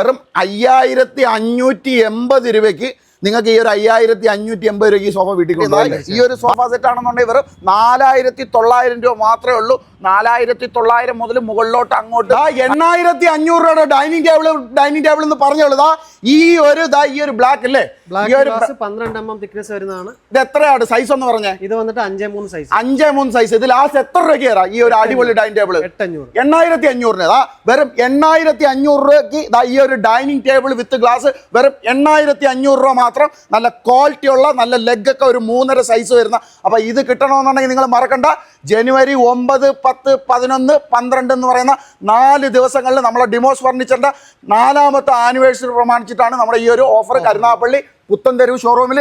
വെറും അയ്യായിരത്തി അഞ്ഞൂറ്റി എൺപത് രൂപയ്ക്ക് നിങ്ങൾക്ക് ഈ ഒരു അയ്യായിരത്തി അഞ്ഞൂറ്റി എൺപത് രൂപയ്ക്ക് ഈ സോഫ വീട്ടിൽ കൊണ്ടുപോകാം ഈ ഒരു സോഫ സെറ്റ് ആണെന്നുണ്ടെങ്കിൽ വെറും നാലായിരത്തി തൊള്ളായിരം രൂപ മാത്രമേ ഉള്ളൂ. നാലായിരത്തി തൊള്ളായിരം മുതൽ മുകളിലോട്ട് അങ്ങോട്ട് ആ എണ്ണായിരത്തി അഞ്ഞൂറ് രൂപയുടെ ഡൈനിങ് ടേബിൾ ഡൈനിങ് ടേബിൾ എന്ന് പറഞ്ഞോളൂ ദാ ഈ ഒരു ദാ ഈ ഒരു ബ്ലാക്ക് അല്ലേ? ഈ ഒരു ഗ്ലാസ് പന്ത്രണ്ട് എം എം തിക്നെസ് വരുന്നതാണ്. ഇത് എത്രയാണ് സൈസ് എന്ന് പറഞ്ഞേ? ഇത് വന്നിട്ട് അഞ്ചേ മൂന്ന് സൈസ് അഞ്ചേ മൂന്ന് സൈസ് ഇത് ലാസ്റ്റ് എത്ര രൂപയ്ക്ക് തരാം ഈ ഒരു അടിപൊളി ഡൈനിങ് ടേബിൾ എട്ടഞ്ഞൂറ്. എണ്ണായിരത്തി അഞ്ഞൂറിന് ദാ വെറും എണ്ണായിരത്തി അഞ്ഞൂറ് രൂപയ്ക്ക് ദാ ഈ ഒരു ഡൈനിങ് ടേബിൾ വിത്ത് ഗ്ലാസ് വെറും എണ്ണായിരത്തി അഞ്ഞൂറ് രൂപ മാത്രം നല്ല ക്വാളിറ്റി ഉള്ള നല്ല ലെഗ് ഒക്കെ ഒരു മൂന്നര സൈസ് വരുന്ന. അപ്പോൾ ഇത് കിട്ടണമെന്നുണ്ടെങ്കിൽ നിങ്ങൾ മറക്കണ്ട. ജനുവരി ഒമ്പത് പത്ത് പതിനൊന്ന് പന്ത്രണ്ട് എന്ന് പറയുന്ന നാല് ദിവസങ്ങളിൽ നമ്മളെ ഡിമോസ് ഫർണിച്ചറിന്റെ നാലാമത്തെ ആനിവേഴ്സറി പ്രമാണിച്ചിട്ടാണ് നമ്മുടെ ഈ ഒരു ഓഫർ കരുനാഗപ്പള്ളി പുത്തൻതെരുവ് ഷോറൂമിൽ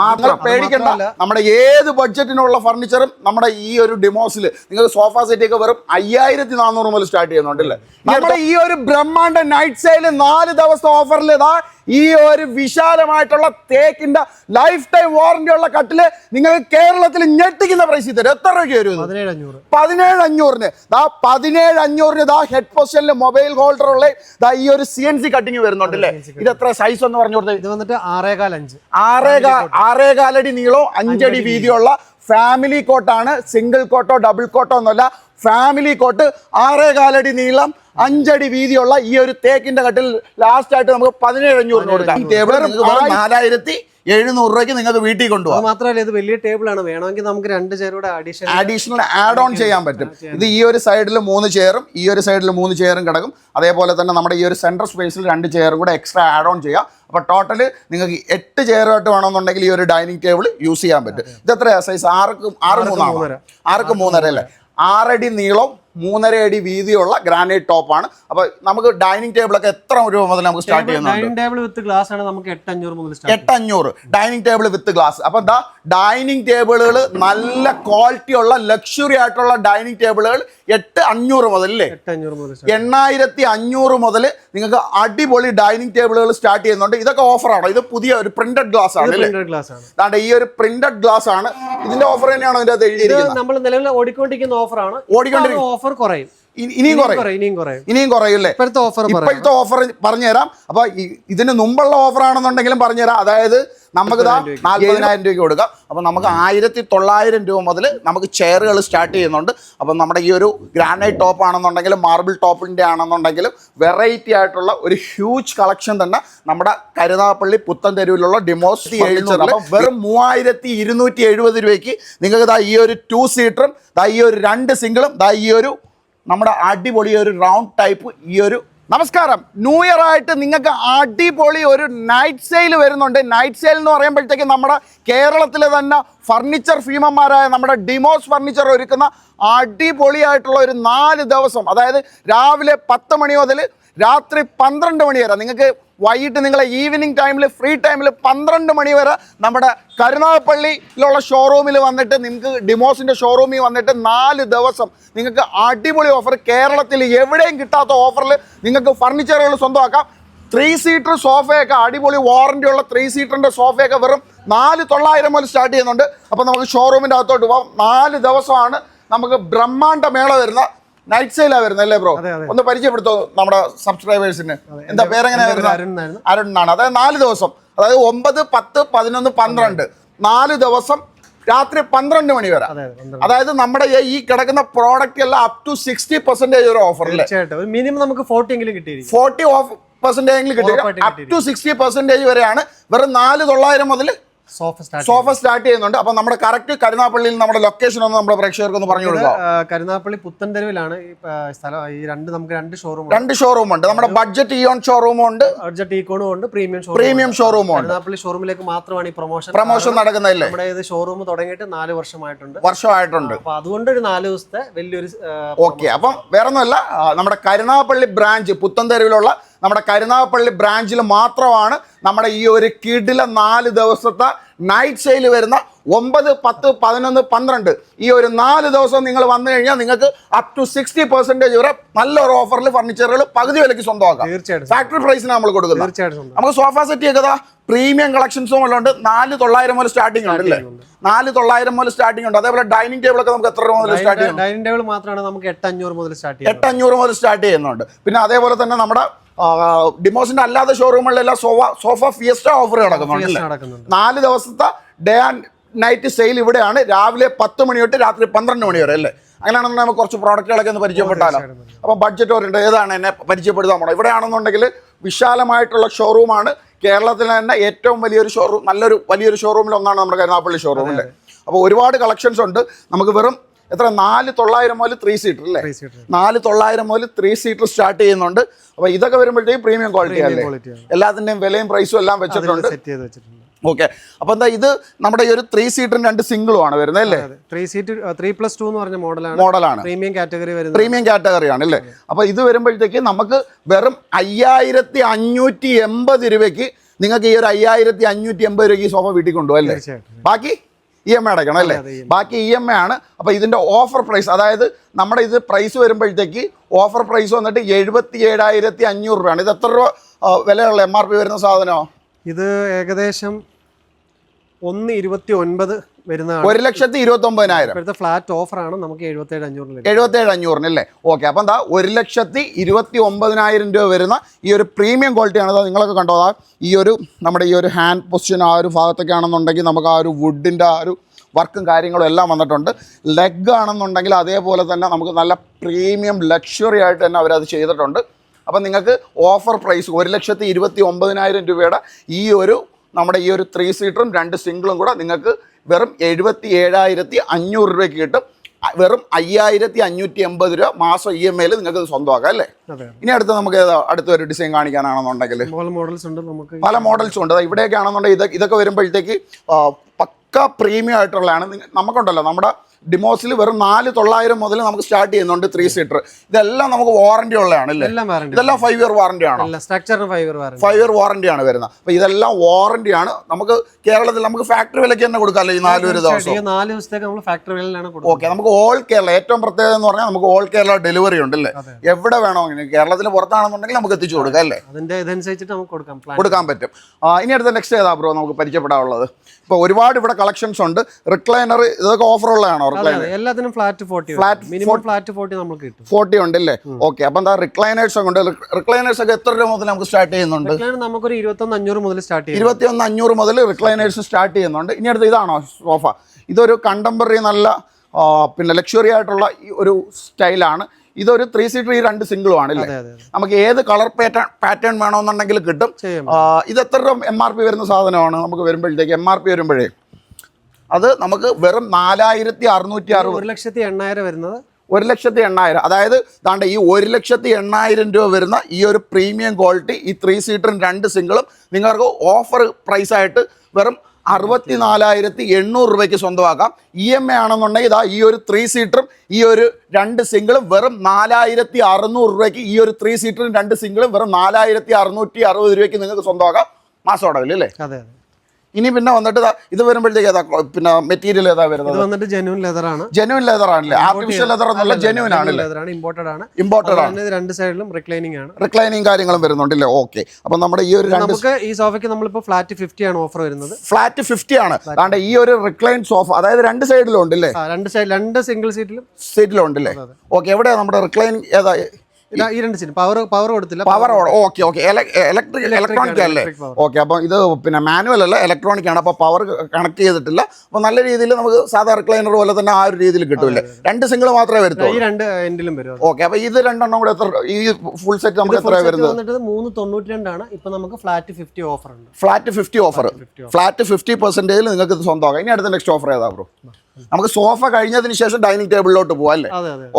മാത്രം പേടിക്കണ്ട. നമ്മുടെ ഏത് ബഡ്ജറ്റിനുള്ള ഫർണിച്ചറും നമ്മുടെ ഈ ഒരു ഡിമോസിൽ നിങ്ങൾ സോഫ സെറ്റ് ഒക്കെ വെറും അയ്യായിരത്തി നാനൂറ് മുതൽ സ്റ്റാർട്ട് ചെയ്യുന്നുണ്ടല്ലേ നമ്മുടെ ഈ ഒരു ബ്രഹ്മാണ്ട നൈറ്റ് സെയിൽ നാല് ദിവസത്തെ ഓഫറിൽ ഇതാ ഈ ഒരു വിശാലമായിട്ടുള്ള തേക്കിന്റെ ലൈഫ് ടൈം വാറന്റി ഉള്ള കട്ടിൽ നിങ്ങൾ കേരളത്തിൽ ഞെട്ടിക്കുന്ന പ്രൈസ് തരും. എത്ര രൂപയ്ക്ക് വരും? പതിനേഴ് അഞ്ഞൂറ് അഞ്ഞൂറിന് ദാ പതിനേഴ് അഞ്ഞൂറിന് ദാ ഹെഡ് പൊസിഷനിൽ മൊബൈൽ ഹോൾഡർ ഉള്ള ദാ ഈ ഒരു സി എൻ സി കട്ടിങ് വരുന്നുണ്ട് അല്ലേ? ഇത് എത്ര സൈസ് എന്ന് പറഞ്ഞു കൊടുത്തത്? ഇത് വന്നിട്ട് ആറേകാൽ അഞ്ച്. ആറേകാൽ ആറേകാലടി നീളവും അഞ്ചടി വീതിയുള്ള ഫാമിലി കോട്ടാണ് സിംഗിൾ കോട്ടോ ഡബിൾ കോട്ടോ ഒന്നുമല്ല ഫാമിലി കോട്ട് ആറേകാലടി നീളം അഞ്ചടി വീതിയുള്ള ഈ ഒരു തേക്കിന്റെ കട്ടിൽ ലാസ്റ്റ് ആയിട്ട് നമുക്ക് പതിനേഴ് അഞ്ഞൂറിന് കൊടുക്കാം നാലായിരത്തി എഴുന്നൂറ് രൂപയ്ക്ക് നിങ്ങൾക്ക് വീട്ടിൽ കൊണ്ടുപോകാം മാത്രമല്ല ഇത് വലിയ ടേബിൾ ആണ്. വേണമെങ്കിൽ നമുക്ക് രണ്ട് ചേരുടെ അഡീഷണൽ അഡീഷണൽ ആഡ് ഓൺ ചെയ്യാൻ പറ്റും. ഇത് ഈ ഒരു സൈഡിൽ മൂന്ന് ചെയറും ഈ ഒരു സൈഡിൽ മൂന്ന് ചെയറും കിടക്കും. അതേപോലെ തന്നെ നമ്മുടെ ഈ ഒരു സെൻട്രൽ സ്പേസിൽ രണ്ട് ചെയറും കൂടെ എക്സ്ട്രാ ആഡ് ഓൺ ചെയ്യാം. അപ്പോൾ ടോട്ടൽ നിങ്ങൾക്ക് എട്ട് ചെയറുമായിട്ട് വേണമെന്നുണ്ടെങ്കിൽ ഈ ഒരു ഡൈനിങ് ടേബിൾ യൂസ് ചെയ്യാൻ പറ്റും. ഇത് എത്രയാണ് സൈസ് ആർക്ക് ആറ് മൂന്നാണ്? ആറ് ആർക്ക് മൂന്നര അല്ലേ? ആറടി നീളം മൂന്നര അടി വീതിയുള്ള ഗ്രാനൈറ്റ് ടോപ്പാണ് അപ്പോൾ നമുക്ക് ഡൈനിങ് ടേബിളൊക്കെ എത്ര രൂപ മുതൽ നമുക്ക് സ്റ്റാർട്ട് ചെയ്യുന്നുണ്ട്? ഡൈനിങ് ടേബിൾ വിത്ത് ഗ്ലാസ് ആണ് നമുക്ക് എട്ടഞ്ഞൂറ് മുതൽ സ്റ്റാർട്ട് എട്ട് അഞ്ഞൂറ് ഡൈനിങ് ടേബിൾ വിത്ത് ഗ്ലാസ് അപ്പൊ എന്താ? ഡൈനിങ് ടേബിളുകൾ നല്ല ക്വാളിറ്റി ഉള്ള ലക്ഷറി ആയിട്ടുള്ള ഡൈനിങ് ടേബിളുകൾ എട്ട് അഞ്ഞൂറ് മുതൽ അല്ലേ എട്ടഞ്ഞൂറ്. എണ്ണായിരത്തി അഞ്ഞൂറ് മുതൽ നിങ്ങൾക്ക് അടിപൊളി ഡൈനിങ് ടേബിളുകൾ സ്റ്റാർട്ട് ചെയ്യുന്നുണ്ട്. ഇതൊക്കെ ഓഫറാണോ ഇത് പുതിയ ഒരു പ്രിന്റഡ് ഗ്ലാസ് ആണ് അല്ലേ? പ്രിന്റഡ് ഗ്ലാസ് ആണ്. അതാണ്ട് ഈ ഒരു പ്രിന്റഡ് ഗ്ലാസ് ആണ്. ഇതിന്റെ ഓഫർ തന്നെയാണോ ഇതിന്റെ നമ്മൾ നിലവിൽ ഓടിക്കൊണ്ടിരിക്കുന്ന ഓഫറാണ് ഓടിക്കൊണ്ടിരിക്കുന്ന- ഓഫർ കുറയും. ഇനി- ഇനിയും കുറയും. ഇനിയും കുറയും. അല്ലേ ഇപ്പോഴത്തെ ഓഫർ ഇപ്പോഴത്തെ ഓഫർ പറഞ്ഞുതരാം. അപ്പൊ ഇതിന് മുമ്പുള്ള ഓഫർ ആണെന്നുണ്ടെങ്കിലും പറഞ്ഞുതരാം. അതായത് നമുക്ക് നാൽപ്പതിനായിരം രൂപയ്ക്ക്? കൊടുക്കാം. അപ്പം നമുക്ക് ആയിരത്തി തൊള്ളായിരം രൂപ മുതൽ നമുക്ക് ചെയറുകൾ സ്റ്റാർട്ട് ചെയ്യുന്നുണ്ട്. അപ്പം നമ്മുടെ ഈ ഒരു ഗ്രാനൈറ്റ് ടോപ്പ് ആണെന്നുണ്ടെങ്കിലും മാർബിൾ ടോപ്പിന്റെ ആണെന്നുണ്ടെങ്കിലും വെറൈറ്റി ആയിട്ടുള്ള ഒരു ഹ്യൂജ് കളക്ഷൻ തന്നെ നമ്മുടെ കരുനാഗപ്പള്ളി പുത്തൻ തെരുവിലുള്ള ഡിമോസ് എഴുന്നൂറ് വെറും മൂവായിരത്തി ഇരുന്നൂറ്റി എഴുപത് രൂപയ്ക്ക് നിങ്ങൾക്ക് ദാ ഈ ഒരു ടു സീറ്ററും ദാ ഈ ഒരു രണ്ട് സിംഗിളും ദാ ഈ ഒരു നമ്മുടെ അടിപൊളി ഒരു റൗണ്ട് ടൈപ്പ് ഈ ഒരു നമസ്കാരം. ന്യൂ ഇയർ ആയിട്ട് നിങ്ങൾക്ക് അടിപൊളി ഒരു നൈറ്റ് സെയിൽ വരുന്നുണ്ട്. നൈറ്റ് സെയിൽ എന്ന് പറയുമ്പോഴത്തേക്ക് നമ്മുടെ കേരളത്തിലെ തന്നെ ഫർണിച്ചർ ഭീമന്മാരായ നമ്മുടെ ഡിമോസ് ഫർണിച്ചർ ഒരുക്കുന്ന അടിപൊളിയായിട്ടുള്ള ഒരു നാല് ദിവസം അതായത് രാവിലെ പത്ത് മണി മുതൽ രാത്രി പന്ത്രണ്ട് മണി വരെ. നിങ്ങൾക്ക് വൈകിട്ട് നിങ്ങളെ ഈവനിങ് ടൈമിൽ ഫ്രീ ടൈമിൽ പന്ത്രണ്ട് മണി വരെ നമ്മുടെ കരുനാഗപ്പള്ളിയിലുള്ള ഷോറൂമിൽ വന്നിട്ട് നിങ്ങൾക്ക് ഡിമോസിന്റെ ഷോറൂമിൽ വന്നിട്ട് നാല് ദിവസം നിങ്ങൾക്ക് അടിപൊളി ഓഫർ കേരളത്തിൽ എവിടെയും കിട്ടാത്ത ഓഫറിൽ നിങ്ങൾക്ക് ഫർണിച്ചറുകൾ സ്വന്തമാക്കാം. ത്രീ സീറ്റർ സോഫയൊക്കെ അടിപൊളി വാറണ്ടി ഉള്ള ത്രീ സീറ്ററിന്റെ സോഫയൊക്കെ വെറും നാല് തൊള്ളായിരം മുതൽ സ്റ്റാർട്ട് ചെയ്യുന്നുണ്ട്. അപ്പോൾ നമുക്ക് ഷോറൂമിന്റെ അകത്തോട്ട് പോകാം നാല് ദിവസമാണ് നമുക്ക് ബ്രഹ്മാണ്ട മേള വരുന്ന നൈറ്റ് സെയിലാണ് വരുന്നത് അല്ലേ ബ്രോ. ഒന്ന് പരിചയപ്പെടുത്തോ നമ്മുടെ സബ്സ്ക്രൈബേഴ്സിന് എന്താ പേരെങ്ങനെ വരുന്നത്? അരുൺ എന്നാണ്. അതായത് നാല് ദിവസം അതായത് ഒമ്പത് പത്ത് പതിനൊന്ന് പന്ത്രണ്ട്. നാല് ദിവസം രാത്രി പന്ത്രണ്ട് മണി വരെ. അതായത് നമ്മുടെ ഈ- കിടക്കുന്ന പ്രോഡക്റ്റ് എല്ലാം അപ് ടു സിക്സ്റ്റി പെർസെന്റേജ് ഒരു ഓഫർ മിനിമം നമുക്ക് ഫോർട്ടി എങ്കിലും ഫോർട്ടി ഓഫ് പെർസെന്റേജ് കിട്ടി അപ് ടു സിക്സ്റ്റി പെർസെന്റേജ് വരെയാണ് വെറും നാല് തൊള്ളായിരം മുതൽ സോഫ സ്റ്റാർട്ട് ചെയ്യുന്നുണ്ട്. അപ്പൊ നമ്മുടെ കറക്റ്റ് കരുനാപ്പള്ളിയിൽ നമ്മുടെ ലൊക്കേഷൻ ഒന്ന് നമ്മുടെ പ്രേക്ഷകർക്ക് ഒന്ന് പറഞ്ഞു കൊടുക്കാം. കരുനാപ്പള്ളി പുത്തൻതെരുവിലാണ് സ്ഥലം. ഈ രണ്ട് നമുക്ക് രണ്ട് ഷോറൂം രണ്ട് ഷോറൂം ഉണ്ട്. നമ്മുടെ ബഡ്ജറ്റ് ഇയോൺ ഷോറൂമും ഉണ്ട്. അഡ്ജറ്റ് ഈക്കോണും ഉണ്ട് പ്രീമിയം പ്രീമിയം ഷോറൂമും ഉണ്ട്. കരുനാപ്പള്ളി ഷോറൂമിലേക്ക് മാത്രമാണ് ഈ പ്രൊമോഷൻ പ്രൊമോഷൻ നടക്കുന്നില്ലേ നമ്മുടെ ഇത് ഷോറൂം തുടങ്ങിയിട്ട് നാല് വർഷമായിട്ടുണ്ട്. വർഷമായിട്ടുണ്ട്. അപ്പൊ അതുകൊണ്ട് ഒരു നാല് ദിവസത്തെ വലിയൊരു ഓക്കെ അപ്പം വേറെ ഒന്നുമല്ല നമ്മുടെ കരുനാപ്പള്ളി ബ്രാഞ്ച് പുത്തൻതെരുവിലുള്ള നമ്മുടെ കരുനാഗപ്പള്ളി ബ്രാഞ്ചിൽ മാത്രമാണ് നമ്മുടെ ഈ ഒരു കിടില നാല് ദിവസത്തെ നൈറ്റ് സെയിൽ വരുന്ന ഒമ്പത് പത്ത് പതിനൊന്ന് പന്ത്രണ്ട്. ഈ ഒരു നാല് ദിവസം നിങ്ങൾ വന്നു കഴിഞ്ഞാൽ നിങ്ങൾക്ക് അപ് ടു സിക്സ്റ്റി പെർസെന്റേജ് വരെ നല്ലൊരു ഓഫറിൽ ഫർണിച്ചറുകൾ പകുതി വിലയ്ക്ക് സ്വന്തമാക്കാം. തീർച്ചയായിട്ടും. ഫാക്ടറി പ്രൈസിന് നമ്മൾ കൊടുക്കുന്നത്. തീർച്ചയായിട്ടും നമുക്ക് സോഫ സെറ്റ് ഒക്കെ പ്രീമിയം കളക്ഷൻസും ഉള്ളതുകൊണ്ട് നാല് തൊള്ളായിരം മുതൽ സ്റ്റാർട്ടിംഗ് ഉണ്ട് അല്ലേ? നാല് തൊള്ളായിരം മുതൽ സ്റ്റാർട്ടിംഗ് ഉണ്ട്. അതേപോലെ ഡൈനിങ് ടേബിൾ ഒക്കെ നമുക്ക് എത്ര രൂപ മുതൽ സ്റ്റാർട്ട് ചെയ്യും ഡൈനിങ് ടേബിൾ മാത്രമാണ് നമുക്ക് എട്ട് അഞ്ഞൂറ് മുതൽ സ്റ്റാർട്ട് എട്ട് അഞ്ഞൂറ് മുതൽ സ്റ്റാർട്ട് ചെയ്യുന്നുണ്ട്. പിന്നെ അതേപോലെ തന്നെ നമ്മുടെ ഡിമോസിന്റെ അല്ലാതെ ഷോറൂമുകളിലെല്ലാം സോഫ സോഫ ഫിയസ്റ്റ ഓഫർ നടക്കുന്നുണ്ട് നാല് ദിവസത്തെ ഡേ ആൻഡ് നൈറ്റ് സെയിൽ ഇവിടെയാണ്. രാവിലെ പത്ത് മണി തൊട്ട് രാത്രി പന്ത്രണ്ട് മണി വരെ അല്ലേ? അങ്ങനെയാണെന്നുണ്ടെങ്കിൽ നമുക്ക് കുറച്ച് പ്രോഡക്റ്റുകളൊക്കെ ഒന്ന് പരിചയപ്പെട്ടാലോ. അപ്പോൾ ബഡ്ജറ്റ് ഓറിയന്റ് ഏതാണ് എന്നെ പരിചയപ്പെടുത്താൻ പോണത്? ഇവിടെയാണെന്നുണ്ടെങ്കിൽ വിശാലമായിട്ടുള്ള ഷോറൂമാണ് കേരളത്തിൽ തന്നെ ഏറ്റവും വലിയൊരു ഷോറൂം നല്ലൊരു വലിയൊരു ഷോറൂമിൽ ഒന്നാണ് നമ്മുടെ കരുനാപ്പള്ളി ഷോറൂം അല്ലേ? അപ്പോൾ ഒരുപാട് കളക്ഷൻസ് ഉണ്ട്. നമുക്ക് വെറും എത്ര? നാല് തൊള്ളായിരം മുതൽ ത്രീ സീറ്റർ അല്ലേ? നാല് തൊള്ളായിരം മുതൽ ത്രീ സീറ്റർ സ്റ്റാർട്ട് ചെയ്യുന്നുണ്ട്. അപ്പൊ ഇതൊക്കെ വരുമ്പോഴത്തേക്കും പ്രീമിയം ക്വാളിറ്റി അല്ലേ? എല്ലാത്തിന്റെയും വിലയും പ്രൈസും എല്ലാം വെച്ചിട്ടുണ്ട്. ഓക്കെ അപ്പൊ എന്താ ഇത് നമ്മുടെ ഈ ഒരു ത്രീ സീറ്ററും രണ്ട് സിംഗിളും ആണ് വരുന്നത് അല്ലേ? Three seat three plus two എന്ന് പറഞ്ഞ മോഡലാണ് മോഡലാണ് പ്രീമിയം കാറ്റഗറി വരുന്നത്. പ്രീമിയം കാറ്റഗറി ആണ് അല്ലേ? അപ്പൊ ഇത് വരുമ്പോഴത്തേക്ക് നമുക്ക് വെറും അയ്യായിരത്തി അഞ്ഞൂറ്റി എൺപത് രൂപയ്ക്ക് നിങ്ങൾക്ക് ഈ ഒരു അയ്യായിരത്തി അഞ്ഞൂറ്റി എൺപത് രൂപയ്ക്ക് സോഫ വീട്ടിൽ കൊണ്ടുപോകും അല്ലേ? ബാക്കി ഇ എം ഐ അടയ്ക്കണം അല്ലേ? ബാക്കി ഇ എം ഐ ആണ്. അപ്പോൾ ഇതിന്റെ ഓഫർ പ്രൈസ് അതായത് നമ്മുടെ ഇത് പ്രൈസ് വരുമ്പോഴത്തേക്ക് ഓഫർ പ്രൈസ് വന്നിട്ട് എഴുപത്തി ഏഴായിരത്തി അഞ്ഞൂറ് രൂപയാണ്. ഇത് എത്ര രൂപ വിലയുള്ള എം ആർ പി വരുന്ന സാധനമോ? ഇത് ഏകദേശം ഒന്ന് ഇരുപത്തി ഒൻപത് വരുന്നതാണ്. ഒരു ലക്ഷത്തി ഇരുപത്തി ഒമ്പതിനായിരം ഇപ്പോഴത്തെ ഫ്ലാറ്റ് ഓഫറാണ് നമുക്ക് എഴുപത്തേഴ് അഞ്ഞൂറിന് എഴുപത്തേഴ് അഞ്ഞൂറിന് അല്ലേ? ഓക്കെ അപ്പം എന്താ ഒരു ലക്ഷത്തി ഇരുപത്തി ഒമ്പതിനായിരം രൂപ വരുന്ന ഈ ഒരു പ്രീമിയം ക്വാളിറ്റിയാണ് ആണ് നിങ്ങളൊക്കെ കണ്ടോ? ഈ ഒരു നമ്മുടെ ഈ ഒരു ഹാൻഡ് പൊസിഷൻ ആ ഒരു ഭാഗത്തൊക്കെ ആണെന്നുണ്ടെങ്കിൽ നമുക്ക് ആ ഒരു വുഡിന്റെ ആ ഒരു വർക്കും കാര്യങ്ങളും എല്ലാം വന്നിട്ടുണ്ട്. ലെഗ് ആണെന്നുണ്ടെങ്കിൽ അതേപോലെ തന്നെ നമുക്ക് നല്ല പ്രീമിയം ലക്ഷറി ആയിട്ട് തന്നെ അവരത് ചെയ്തിട്ടുണ്ട്. അപ്പം നിങ്ങൾക്ക് ഓഫർ പ്രൈസ് ഒരു ലക്ഷത്തി ഇരുപത്തി ഒമ്പതിനായിരം രൂപയുടെ ഈ ഒരു നമ്മുടെ ഈ ഒരു ത്രീ സീറ്ററും രണ്ട് സിംഗിളും കൂടെ നിങ്ങൾക്ക് വെറും എഴുപത്തി ഏഴായിരത്തി അഞ്ഞൂറ് രൂപയ്ക്ക് കിട്ടും. വെറും അയ്യായിരത്തി അഞ്ഞൂറ്റി എൺപത് രൂപ മാസം ഇ എം ഐയിൽ നിങ്ങൾക്ക് സ്വന്തമാക്കാം അല്ലേ? ഇനി അടുത്ത് നമുക്ക് അടുത്ത ഒരു ഡിസൈൻ കാണിക്കാനാണെന്നുണ്ടെങ്കിൽ. പല മോഡൽസ് ഉണ്ട് നമുക്ക്. പല മോഡൽസും ഉണ്ട്. ഇവിടെയൊക്കെ ആണെന്നുണ്ടെങ്കിൽ ഇതൊക്കെ വരുമ്പോഴത്തേക്ക് പക്ക പ്രീമിയം ആയിട്ടുള്ളതാണ്. നമുക്കുണ്ടല്ലോ നമ്മുടെ ഡിമോസിൽ വെറും നാല് തൊള്ളായിരം മുതൽ നമുക്ക് സ്റ്റാർട്ട് ചെയ്യുന്നുണ്ട് ത്രീ സീറ്റർ ഇതെല്ലാം നമുക്ക് വാറന്റി ഉള്ളതാണ് അല്ലേ? ഇതെല്ലാം ഫൈവ് ഇയർ വാറന്റി ആണ്? ഫൈവ് ഇയർ വാറന്റി ആണ് വരുന്നത്. അപ്പൊ ഇതെല്ലാം വാറന്റി ആണ്. നമുക്ക് കേരളത്തിൽ നമുക്ക് ഫാക്ടറി വിലയ്ക്ക് തന്നെ കൊടുക്കാമല്ലോ ഈ നാല് ഒരു ദിവസം നാല് ദിവസത്തേക്ക് നമ്മൾ ഫാക്ടറി വിലയിലാണ് ഓക്കെ നമുക്ക് ഓൾ കേരള ഏറ്റവും പ്രത്യേകത എന്ന് പറഞ്ഞാൽ നമുക്ക് ഓൾ കേരള ഡെലിവറി ഉണ്ട് അല്ലേ. എവിടെ വേണമെങ്കിലും കേരളത്തിന് പുറത്താണെന്നുണ്ടെങ്കിൽ നമുക്ക് എത്തിച്ചു കൊടുക്കാം അല്ലേ? അതിന്റെ ഇതനുസരിച്ചിട്ട് നമുക്ക് കൊടുക്കാം കൊടുക്കാൻ പറ്റും. ഇനി അടുത്ത നെക്സ്റ്റ് ഏതാ ബ്രോ നമുക്ക് പരിചയപ്പെടാനുള്ളത്. ഇപ്പോൾ ഒരുപാട് ഇവിടെ കളക്ഷൻസ് ഉണ്ട്. റിക്ലൈനർ ഇതൊക്കെ ഓഫർ ഉള്ളതാണോ? എല്ലാത്തിനും flat forty minimum flat forty നമുക്ക് കിട്ടും. ഫോർട്ടി ഉണ്ട് അല്ലേ ഓക്കെ അപ്പം എന്താ റിക്ലൈനേഴ്സ് ഒക്കെ ഉണ്ട്? റിക്ലൈനേഴ്സ് ഒക്കെ എത്ര രൂപ മുതൽ നമുക്ക് സ്റ്റാർട്ട് ചെയ്യുന്നുണ്ട്? ഇതിലാണ് നമുക്കൊരു ഇരുപത്തൊന്ന് അഞ്ഞൂറ് മുതൽ സ്റ്റാർട്ട് ചെയ്യാം ഇരുപത്തിയൊന്ന് അഞ്ഞൂറ് മുതൽ റിക്ലൈനേഴ്സ് സ്റ്റാർട്ട് ചെയ്യുന്നുണ്ട്. ഇനി അടുത്ത് ഇതാണോ സോഫ ഇതൊരു കണ്ടംപററി നല്ല പിന്നെ ലക്ഷറി ആയിട്ടുള്ള ഒരു സ്റ്റൈലാണ്. ഇതൊരു ത്രീ സീറ്റർ ഈ രണ്ട് സിംഗിളും ആണ് അല്ലേ അതെ അതെ അതെ. നമുക്ക് ഏത് കളർ പാറ്റേൺ പാറ്റേൺ വേണമെന്നുണ്ടെങ്കിൽ കിട്ടും. ഇത് എത്ര എം ആർ പി വരുന്ന സാധനമാണ്? നമുക്ക് വരുമ്പോഴത്തേക്ക് എം ആർ പി വരുമ്പോഴേ. അത് നമുക്ക് വെറും നാലായിരത്തി അറുന്നൂറ്റി അറുപത് ഒരു ലക്ഷത്തി എണ്ണായിരം വരുന്നത്. ഒരു ലക്ഷത്തി എണ്ണായിരം. അതായത് താണ്ട ഈ ഒരു ലക്ഷത്തി എണ്ണായിരം രൂപ വരുന്ന ഈ ഒരു പ്രീമിയം ക്വാളിറ്റി ഈ ത്രീ സീറ്ററും രണ്ട് സിംഗിളും നിങ്ങൾക്ക് ഓഫർ പ്രൈസായിട്ട് വെറും അറുപത്തി നാലായിരത്തി എണ്ണൂറ് രൂപയ്ക്ക് സ്വന്തമാക്കാം. ഇ എം എ ആണെന്നുണ്ടെങ്കിൽ ഇതാ ഈ ഒരു ത്രീ സീറ്ററും ഈ ഒരു രണ്ട് സിംഗിളും വെറും നാലായിരത്തി അറുന്നൂറ് രൂപയ്ക്ക് ഈ ഒരു ത്രീ സീറ്ററും രണ്ട് സിംഗിളും വെറും നാലായിരത്തി അറുന്നൂറ്റി അറുപത് രൂപയ്ക്ക് നിങ്ങൾക്ക് സ്വന്തമാക്കാം. മാസം അടവിൽ അല്ലേ? അതെ അതെ. ഇനി പിന്നെ വന്നിട്ട് ഇത് വരുമ്പോഴത്തേക്ക് ഏതാ പിന്നെ മെറ്റീരിയൽ ഏതാ വരുന്നത്? വന്നിട്ട് ജെനുവൻ ലെതർ ആണ്. ജെനുവൻ ലെതർ ആണല്ലേ? ആർട്ടിഫിഷ്യൽ ലെതർ എന്നല്ല ജെനുവൻ ആണ് ഇമ്പോർട്ടഡ് ആണ്. ഇമ്പോർട്ടഡ് ആണ്. രണ്ട് സൈഡിലും റിക്ലൈനിങ് ആണ്. റിക്ലൈനിങ് കാര്യങ്ങളും വരുന്നുണ്ടല്ലേ ഓക്കെ അപ്പൊ നമ്മുടെ ഈ ഒരു നമുക്ക് ഈ സോഫയ്ക്ക് നമ്മളിപ്പോ ഫ്ലാറ്റ് ഫിഫ്റ്റി ആണ് ഓഫർ വരുന്നത്. ഫ്ലാറ്റ് ഫിഫ്റ്റി ആണ്. കാരണം ഈ ഒരു റിക്ലൈൻ സോഫ അതായത് രണ്ട് സൈഡിലും ഉണ്ടല്ലേ? അല്ലേ രണ്ട് സൈഡ് രണ്ട് സിംഗിൾ സീറ്റിലും സീറ്റിലും ഉണ്ടല്ലേ? അല്ലേ ഓക്കെ എവിടെയാ നമ്മുടെ റിക്ലൈൻ ഏതാ ഈ രണ്ട് സീറ്റ് പവർ പവർ കൊടുത്തില്ല power okay okay electric electronic അല്ലേ. ഓക്കെ അപ്പൊ ഇത് പിന്നെ മാനുവൽ അല്ല ഇലക്ട്രോണിക് ആണ്. അപ്പോൾ പവർ കണക്ട് ചെയ്തിട്ടില്ല. അപ്പോൾ നല്ല രീതിയിൽ നമുക്ക് സാധാരണ റിക്ലൈനർ പോലെ തന്നെ ആ ഒരു രീതിയിൽ കിട്ടൂല്ലേ? രണ്ട് സിംഗിൾ മാത്രമേ ഈ രണ്ട് എൻഡിലും വരും. ഓക്കെ അപ്പോൾ ഇത് രണ്ടെണ്ണം കൂടെ എത്ര ഈ ഫുൾ സെറ്റ് നമുക്ക് എത്ര വരുന്നത്? മൂന്ന് തൊണ്ണൂറ്റി രണ്ടാണ് ഇപ്പൊ നമുക്ക് ഫ്ലാറ്റ് ഫിഫ്റ്റി ഓഫർ ഉണ്ട്. Flat fifty offer flat fifty പെർസെന്റേജിൽ നിങ്ങൾക്ക് ഇത് സ്വന്തമാക്കാം. ഇനി അടുത്ത നെക്സ്റ്റ് ഓഫർ ഏതാ ബ്രോ നമുക്ക് സോഫ കഴിഞ്ഞതിന് ശേഷം ഡൈനിങ് ടേബിളിലോട്ട് പോകാം അല്ലേ?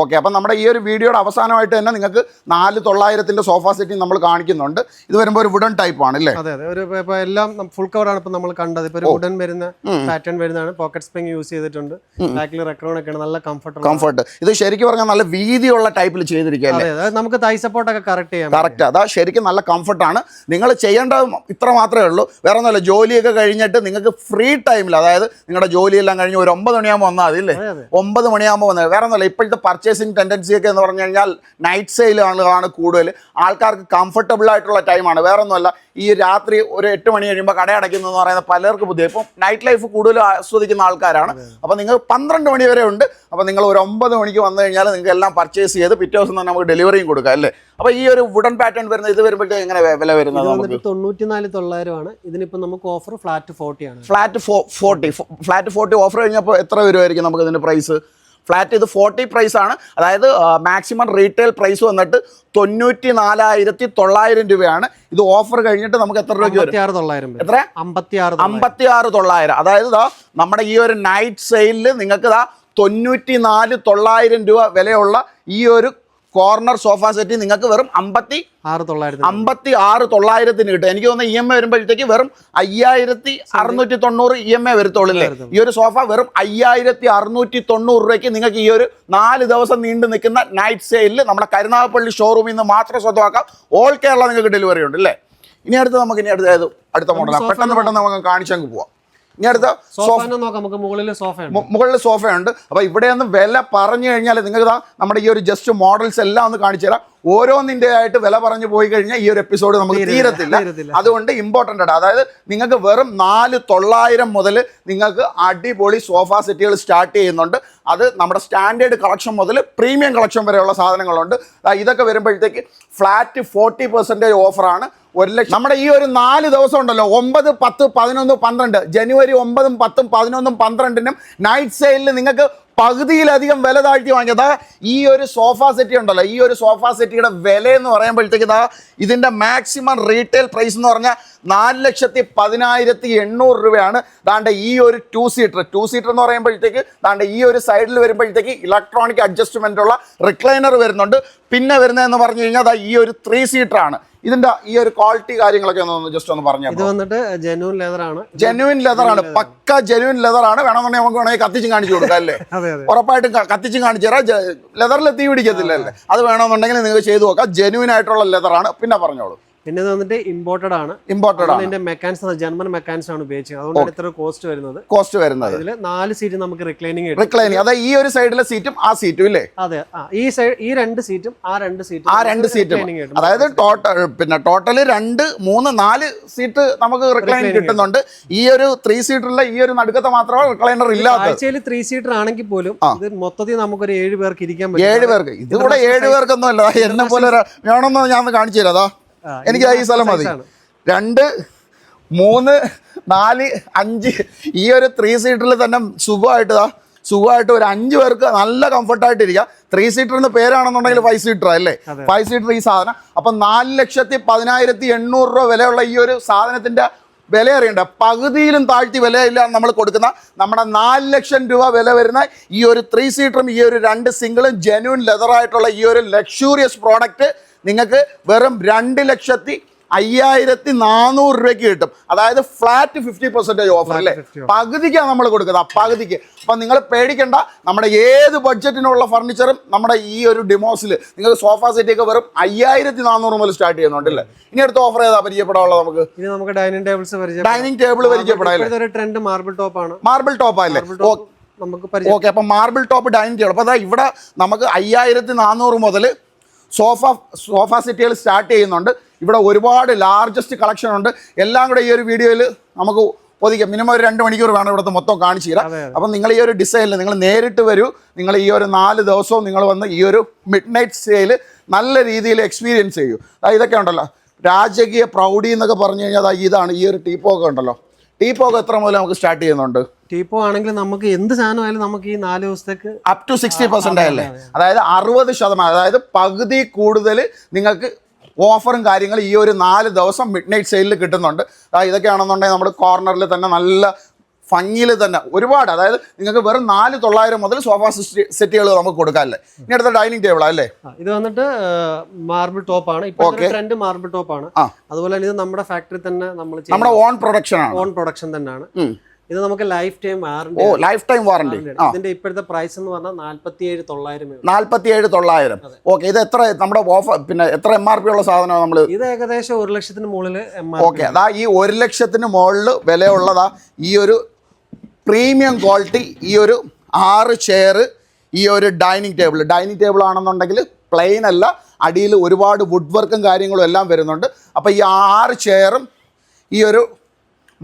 ഓക്കെ അപ്പം നമ്മുടെ ഈ ഒരു വീഡിയോയുടെ അവസാനമായിട്ട് തന്നെ നിങ്ങൾക്ക് നാല് തൊള്ളായിരത്തിന്റെ സോഫ സെറ്റിംഗ് നമ്മൾ കാണിക്കുന്നുണ്ട്. ഇത് വരുമ്പോൾ ഒരു വുഡൻ ടൈപ്പ് ആണ് അല്ലേ? അതെ അതെ. ഒരു എല്ലാം ഫുൾ കവർ ആണ് ഇപ്പൊ നമ്മൾ കണ്ടത്. ഇപ്പൊ ഒരു വുഡൻ വരുന്ന പാറ്റേൺ വരുന്നതാണ്. പോക്കറ്റ് സ്പ്രിങ് യൂസ് ചെയ്തിട്ടുണ്ട്. ബാക്കിൽ റെക്രോൺ ഒക്കെ നല്ല കംഫർട്ട് കംഫർട്ട് ഇത് ശരിക്കും പറഞ്ഞാൽ നല്ല വീതിയുള്ള ടൈപ്പിൽ ചെയ്തിരിക്കുക അല്ലേ? അതെ അതെ. നമുക്ക് തൈ സപ്പോർട്ട് ഒക്കെ കറക്റ്റ് ചെയ്യാം കറക്റ്റ് അതാ ശരിക്കും നല്ല കംഫർട്ടാണ് നിങ്ങൾ ചെയ്യേണ്ട ഇത്ര മാത്രമേ ഉള്ളൂ. വേറെ ഒന്നുമല്ല. ജോലിയൊക്കെ കഴിഞ്ഞിട്ട് നിങ്ങൾക്ക് ഫ്രീ ടൈമിൽ അതായത് നിങ്ങളുടെ ജോലിയെല്ലാം കഴിഞ്ഞ് ഒരു ഒമ്പത് മണിയാകുമ്പോൾ വന്നാൽ മതി അല്ലേ ഒമ്പത് മണിയാകുമ്പോൾ വന്നത് വേറെ ഒന്നുമല്ല ഇപ്പോഴത്തെ പർച്ചേസിങ് ടെൻഡൻസി ഒക്കെ എന്ന് പറഞ്ഞു കഴിഞ്ഞാൽ നൈറ്റ് സെയിലാണ് കൂടുതൽ. ആൾക്കാർക്ക് കംഫർട്ടബിൾ ആയിട്ടുള്ള ടൈമാണ് വേറെ ഒന്നുമല്ല ഈ രാത്രി ഒരു എട്ട് മണി കഴിയുമ്പോൾ കട അടയ്ക്കുന്നു എന്ന് പറയുന്നത് പലർക്കും ബുദ്ധി ഇപ്പം നൈറ്റ് ലൈഫ് കൂടുതൽ ആസ്വദിക്കുന്ന ആൾക്കാരാണ്. അപ്പോൾ നിങ്ങൾ പന്ത്രണ്ട് മണി വരെ ഉണ്ട്. അപ്പോൾ നിങ്ങൾ ഒരു ഒമ്പത് മണിക്ക് വന്നു കഴിഞ്ഞാൽ നിങ്ങൾക്ക് എല്ലാം പർച്ചേസ് ചെയ്ത് പിറ്റേ ദിവസം തന്നെ നമുക്ക് ഡെലിവറിയും കൊടുക്കാം അല്ലേ? അപ്പോൾ ഈ ഒരു വുഡൻ പാറ്റേൺ വരുന്ന ഇത് വരുമ്പോഴത്തേക്ക് എങ്ങനെ വില വരുന്നത് തൊണ്ണൂറ്റിനാല് തൊള്ളായിരം ആണ് തൊണ്ണൂറ്റിനാല് തൊള്ളായിരമാണ്. ഇതിനിപ്പോ നമുക്ക് ഓഫർ ഫ്ലാറ്റ് ഫോർട്ടി ആണ്. Flat forty flat forty offer കഴിഞ്ഞപ്പോൾ എത്ര വരുമായിരിക്കും നമുക്ക് ഇതിന്റെ പ്രൈസ് ഫ്ലാറ്റ് ഇത് ഫോർട്ടി പ്രൈസ് ആണ്. അതായത് മാക്സിമം റീറ്റെയിൽ പ്രൈസ് വന്നിട്ട് തൊണ്ണൂറ്റി നാലായിരത്തി തൊള്ളായിരം രൂപയാണ്. ഇത് ഓഫർ കഴിഞ്ഞിട്ട് നമുക്ക് എത്ര രൂപ വരും? എത്ര? അമ്പത്തി ആറ് തൊള്ളായിരം. അതായത് നമ്മുടെ ഈ ഒരു നൈറ്റ് സെയിലിൽ നിങ്ങൾക്ക് ഇതാ തൊണ്ണൂറ്റി നാല് തൊള്ളായിരം രൂപ വിലയുള്ള ഈ ഒരു കോർണർ സോഫ സെറ്റ് നിങ്ങൾക്ക് വെറും അമ്പത്തി ആറ് തൊള്ളായിരത്തി അമ്പത്തി ആറ് തൊള്ളായിരത്തിന് കിട്ടും. എനിക്ക് തോന്നുന്നു ഇ എം ഐ വരുമ്പോഴത്തേക്ക് വെറും അയ്യായിരത്തി അറുന്നൂറ്റി തൊണ്ണൂറ് ഇ എം ഐ വരത്തുള്ളൂ ഈ ഒരു സോഫ വെറും അയ്യായിരത്തി അറുന്നൂറ്റി തൊണ്ണൂറ് രൂപയ്ക്ക് നിങ്ങൾക്ക് ഈ ഒരു നാല് ദിവസം നീണ്ടു നിൽക്കുന്ന നൈറ്റ് സെയിലിൽ നമ്മുടെ കരുനാഗപ്പള്ളി ഷോറൂമിൽ നിന്ന് മാത്രം സ്വന്തമാക്കാം. ഓൾ കേരള നിങ്ങൾക്ക് ഡെലിവറി ഉണ്ട് അല്ലേ? ഇനി അടുത്ത് നമുക്ക് ഇനി അടുത്ത അടുത്ത മോഡലാണ് പെട്ടെന്ന് പെട്ടെന്ന് നമുക്ക് കാണിച്ചങ്ങ് പോവാം. ഇനി അടുത്ത സോഫ നോക്കാം. നമുക്ക് മുകളിൽ സോഫയുണ്ട് അപ്പോൾ ഇവിടെ ഒന്ന് വില പറഞ്ഞു കഴിഞ്ഞാൽ നിങ്ങൾക്ക് നമ്മുടെ ഈ ഒരു ജസ്റ്റ് മോഡൽസ് എല്ലാം ഒന്ന് കാണിച്ചു തരാം. ഓരോന്നിന്റെ ആയിട്ട് വില പറഞ്ഞു പോയി കഴിഞ്ഞാൽ ഈ ഒരു എപ്പിസോഡ് നമുക്ക് തീരത്തില്ല. അതുകൊണ്ട് ഇമ്പോർട്ടന്റ് ആണ്. അതായത് നിങ്ങൾക്ക് വെറും നാല് തൊള്ളായിരം മുതൽ നിങ്ങൾക്ക് അടിപൊളി സോഫ സെറ്റുകൾ സ്റ്റാർട്ട് ചെയ്യുന്നുണ്ട്. അത് നമ്മുടെ സ്റ്റാൻഡേർഡ് കളക്ഷൻ മുതൽ പ്രീമിയം കളക്ഷൻ വരെയുള്ള സാധനങ്ങളുണ്ട്. ഇതൊക്കെ വരുമ്പോഴത്തേക്ക് ഫ്ലാറ്റ് ഫോർട്ടി പെർസെന്റേജ് ഓഫറാണ് ഒരു ലക്ഷം നമ്മുടെ ഈ ഒരു നാല് ദിവസം ഉണ്ടല്ലോ. ഒമ്പത് പത്ത് പതിനൊന്ന് പന്ത്രണ്ട്. ജനുവരി ഒമ്പതും പത്തും പതിനൊന്നും പന്ത്രണ്ടിനും നൈറ്റ് സെയിലിൽ നിങ്ങൾക്ക് പകുതിയിലധികം വില താഴ്ത്തി വാങ്ങിയത് ഈ ഒരു സോഫ സെറ്റി ഉണ്ടല്ലോ. ഈ ഒരു സോഫ സെറ്റിയുടെ വില എന്ന് പറയുമ്പോഴത്തേക്ക് ഇതാ ഇതിന്റെ മാക്സിമം റീറ്റെയിൽ പ്രൈസ് എന്ന് പറഞ്ഞാൽ നാല് ലക്ഷത്തി പതിനായിരത്തി എണ്ണൂറ് രൂപയാണ്. താണ്ട ഈ ഒരു ടു സീറ്റർ ടു സീറ്റർ എന്ന് പറയുമ്പോഴത്തേക്ക് താണ്ട ഈ ഒരു സൈഡിൽ വരുമ്പോഴത്തേക്ക് ഇലക്ട്രോണിക് അഡ്ജസ്റ്റ്മെന്റ് ഉള്ള റിക്ലൈനർ വരുന്നുണ്ട്. പിന്നെ വരുന്നതെന്ന് പറഞ്ഞു കഴിഞ്ഞാൽ ഈ ഒരു ത്രീ സീറ്റർ ആണ്. ഇതിന്റെ ഈ ഒരു ക്വാളിറ്റി കാര്യങ്ങളൊക്കെ ഒന്ന് ജസ്റ്റ് ഒന്ന് പറഞ്ഞു ഇത് വന്നിട്ട് ജെനുവിൻ ലെതർ ആണ്. ജെനുവിൻ ലെതർ ആണ്. പക്ക ജെനുവിൻ ലെതർ ആണ്. വേണമെന്നുണ്ടെങ്കിൽ നമുക്ക് വേണമെങ്കിൽ കത്തിച്ചും കാണിച്ചു കൊടുക്കാം അല്ലേ? ഉറപ്പായിട്ടും കത്തിച്ചും കാണിച്ചു തരാം. ലെതറിൽ തീ പിടിക്കത്തില്ല അല്ലേ? അത്. വേണമെന്നുണ്ടെങ്കിൽ നിങ്ങൾക്ക് ചെയ്തു നോക്കാം. ജെനുവിൻ ആയിട്ടുള്ള ലെതർ ആണ്. പിന്നെ പറഞ്ഞോളൂ. പിന്നെ വന്നിട്ട് ഇമ്പോർട്ടഡ് ആണ്. ഇമ്പോർട്ടഡ് ആണ്. ഇതിന്റെ മെക്കാനിക്സ് ജർമ്മൻ മെക്കാനിക്സ് ആണ് ഉപയോഗിച്ചത്. അതുകൊണ്ട് ഇത്ര കോസ്റ്റ് വരുന്നത്. കോസ്റ്റ് വരുന്നത്. ഇതിൽ നാല് സീറ്റ് നമുക്ക് റിക്ലൈനിങ് റിക്ലൈനിങ് അതായത് ഈ ഒരു സൈഡിലെ സീറ്റും ആ സീറ്റും ഇല്ലേ? അതെ. ഈ സൈഡ് ഈ രണ്ട് സീറ്റും ആ രണ്ട് സീറ്റും ആ രണ്ട് സീറ്റും അതായത് ടോട്ടൽ പിന്നെ ടോട്ടൽ രണ്ട് മൂന്ന് നാല് സീറ്റ് നമുക്ക് റിക്ലൈനിങ് കിട്ടുന്നുണ്ട്. ഈ ഒരു ത്രീ സീറ്ററിലെ ഈ ഒരു നടുക്കത്തെ മാത്രമേ റിക്ലൈനർ ഇല്ലാത്തത്. ആഴ്ചയിൽ ത്രീ സീറ്റർ ആണെങ്കിൽ പോലും ഇത് മൊത്തത്തിൽ നമുക്കൊരു ഏഴ് പേർക്ക് ഇരിക്കാൻ പറ്റും. ഏഴ് പേർക്ക്. ഇതിവിടെ ഏഴ് പേർക്കൊന്നും അല്ല എന്നെ പോലെ വേണമെന്ന് ഞാൻ കാണിച്ചു തരാം. എനിക്ക് ഈ സ്ഥലം മതി. രണ്ട് മൂന്ന് നാല് അഞ്ച് ഈ ഒരു ത്രീ സീറ്ററിൽ തന്നെ സുഖമായിട്ട് ഇതാ സുഖമായിട്ട് ഒരു അഞ്ച് പേർക്ക് നല്ല കംഫർട്ടായിട്ട് ഇരിക്കുക ത്രീ സീറ്ററിന് പേരാണെന്നുണ്ടെങ്കിൽ ഫൈവ് സീറ്റർ അല്ലേ? ഫൈവ് സീറ്റർ ഈ സാധനം. അപ്പം നാല് ലക്ഷത്തി പതിനായിരത്തി എണ്ണൂറ് രൂപ വിലയുള്ള ഈ ഒരു സാധനത്തിന്റെ വില അറിയണ്ട? പകുതിയിലും താഴ്ത്തി വിലയില്ല നമ്മൾ കൊടുക്കുന്ന നമ്മുടെ നാല് ലക്ഷം രൂപ വില വരുന്ന ഈ ഒരു ത്രീ സീറ്ററും ഈ ഒരു രണ്ട് സിംഗിളും ജെന്യൂൻ ലെതറായിട്ടുള്ള ഈ ഒരു ലക്ഷൂറിയസ് പ്രോഡക്റ്റ് നിങ്ങൾക്ക് വെറും രണ്ട് ലക്ഷത്തി അയ്യായിരത്തി നാനൂറ് രൂപയ്ക്ക് കിട്ടും. അതായത് ഫ്ലാറ്റ് ഫിഫ്റ്റി പെർസെന്റേജ് ഓഫർ അല്ലേ? 50 പകുതിക്കാണ് നമ്മൾ കൊടുക്കുന്നത്. പകുതിക്ക്. അപ്പം നിങ്ങൾ പേടിക്കണ്ട. നമ്മുടെ ഏത് ബഡ്ജറ്റിനുള്ള ഫർണിച്ചറും നമ്മുടെ ഈ ഒരു ഡിമോസിൽ നിങ്ങൾ സോഫ സെറ്റൊക്കെ വെറും അയ്യായിരത്തി നാനൂറ് മുതൽ സ്റ്റാർട്ട് ചെയ്യുന്നുണ്ടല്ലേ ഇനി അടുത്ത ഓഫർ ഏതാ പരിചയപ്പെടാനുള്ള നമുക്ക്? ഇനി നമുക്ക് ഡൈനിങ് ടേബിൾസ് ഡൈനിങ് ടേബിൾ പരിചയപ്പെടാം ട്രെൻഡ് മാർബിൾ ടോപ്പ് ആണ്. മാർബിൾ ടോപ്പ് അല്ലേ? മാർബിൾ നമുക്ക് ഓക്കെ അപ്പം മാർബിൾ ടോപ്പ് ഡൈനിങ് ടേബിൾ അപ്പോൾ അതാ ഇവിടെ നമുക്ക് അയ്യായിരത്തി നാനൂറ് മുതൽ സോഫ സോഫ സെറ്റുകൾ സ്റ്റാർട്ട് ചെയ്യുന്നുണ്ട്. ഇവിടെ ഒരുപാട് ലാർജസ്റ്റ് കളക്ഷൻ ഉണ്ട്. എല്ലാം കൂടെ ഈ ഒരു വീഡിയോയിൽ നമുക്ക് ഒതുക്കാം. മിനിമം ഒരു രണ്ട് മണിക്കൂർ വേണം ഇവിടുത്തെ മൊത്തം കാണിച്ചു തരാം. അപ്പം നിങ്ങൾ ഈ ഒരു ഡിസൈനിൽ നിങ്ങൾ നേരിട്ട് വരൂ. നിങ്ങൾ ഈ ഒരു നാല് ദിവസവും നിങ്ങൾ വന്ന് ഈ ഒരു മിഡ് നൈറ്റ് സ്റ്റേയിൽ നല്ല രീതിയിൽ എക്സ്പീരിയൻസ് ചെയ്യൂ. ഇതൊക്കെ ഉണ്ടല്ലോ. രാജകീയ പ്രൗഢി എന്നൊക്കെ പറഞ്ഞു കഴിഞ്ഞാൽ അതായത് ഇതാണ് ഈ ഒരു ടീപ്പോക്കെ ഉണ്ടല്ലോ. ടീപ്പോക്കെ എത്ര മുതൽ നമുക്ക് സ്റ്റാർട്ട് ചെയ്യുന്നുണ്ട്? ടീപ്പോ ആണെങ്കിൽ നമുക്ക് എന്ത് സാധനമായാലും നമുക്ക് ഈ നാല് ദിവസത്തേക്ക് അപ് ടു സിക്സ്റ്റി പെർസെന്റ് അല്ലേ അതായത് അറുപത് ശതമാനം അതായത് പകുതി കൂടുതൽ നിങ്ങൾക്ക് ഓഫറും കാര്യങ്ങളും ഈ ഒരു നാല് ദിവസം മിഡ് നൈറ്റ് സെയിലിൽ കിട്ടുന്നുണ്ട്. ഇതൊക്കെ ഇതൊക്കെയാണെന്നുണ്ടെങ്കിൽ നമ്മുടെ കോർണറിൽ തന്നെ നല്ല ഭംഗിയിൽ തന്നെ ഒരുപാട് അതായത് നിങ്ങൾക്ക് വെറും നാല് തൊള്ളായിരം മുതൽ സോഫ സെറ്റുകൾ നമുക്ക് കൊടുക്കാമല്ലേ ഇനി അടുത്ത ഡൈനിങ് ടേബിൾ അല്ലേ? ഇത് വന്നിട്ട് മാർബിൾ ടോപ്പ് ആണ്. ഇപ്പോൾ ട്രെൻഡ് മാർബിൾ ടോപ്പ് ആണ്. അതുപോലെ തന്നെ ഇത് നമ്മുടെ ഫാക്ടറി തന്നെ നമ്മൾ നമ്മുടെ ഓൺ പ്രൊഡക്ഷൻ ആണ്. ഓൺ പ്രൊഡക്ഷൻ തന്നെയാണ്. ഇത് നമുക്ക് ലൈഫ് ടൈം വാറണ്ടി ഓ ലൈഫ് ടൈം വാറണ്ടി ഇതിന്റെ ഇപ്പോഴത്തെ പ്രൈസ് എന്ന് പറഞ്ഞാൽ നാല്പത്തി ഏഴ് തൊള്ളായിരം നാല്പത്തിയേഴ് തൊള്ളായിരം. ഓക്കെ ഇത് എത്ര നമ്മുടെ ഓഫർ പിന്നെ എത്ര എം ആർ പി ഉള്ള സാധനമാണ് നമ്മൾ ഇത് ഏകദേശം ഒരു ലക്ഷത്തിന് മുകളിൽ ഓക്കെ അതാ ഈ ഒരു ലക്ഷത്തിന് മുകളിൽ വിലയുള്ളതാ ഈ ഒരു പ്രീമിയം ക്വാളിറ്റി ഈ ഒരു ആറ് ചെയർ ഈ ഒരു ഡൈനിങ് ടേബിൾ ഡൈനിങ് ടേബിൾ ആണെന്നുണ്ടെങ്കിൽ പ്ലെയിൻ അല്ല അടിയിൽ ഒരുപാട് വുഡ് വർക്കും കാര്യങ്ങളും എല്ലാം വരുന്നുണ്ട്. അപ്പോൾ ഈ ആറ് ചെയറും ഈ ഒരു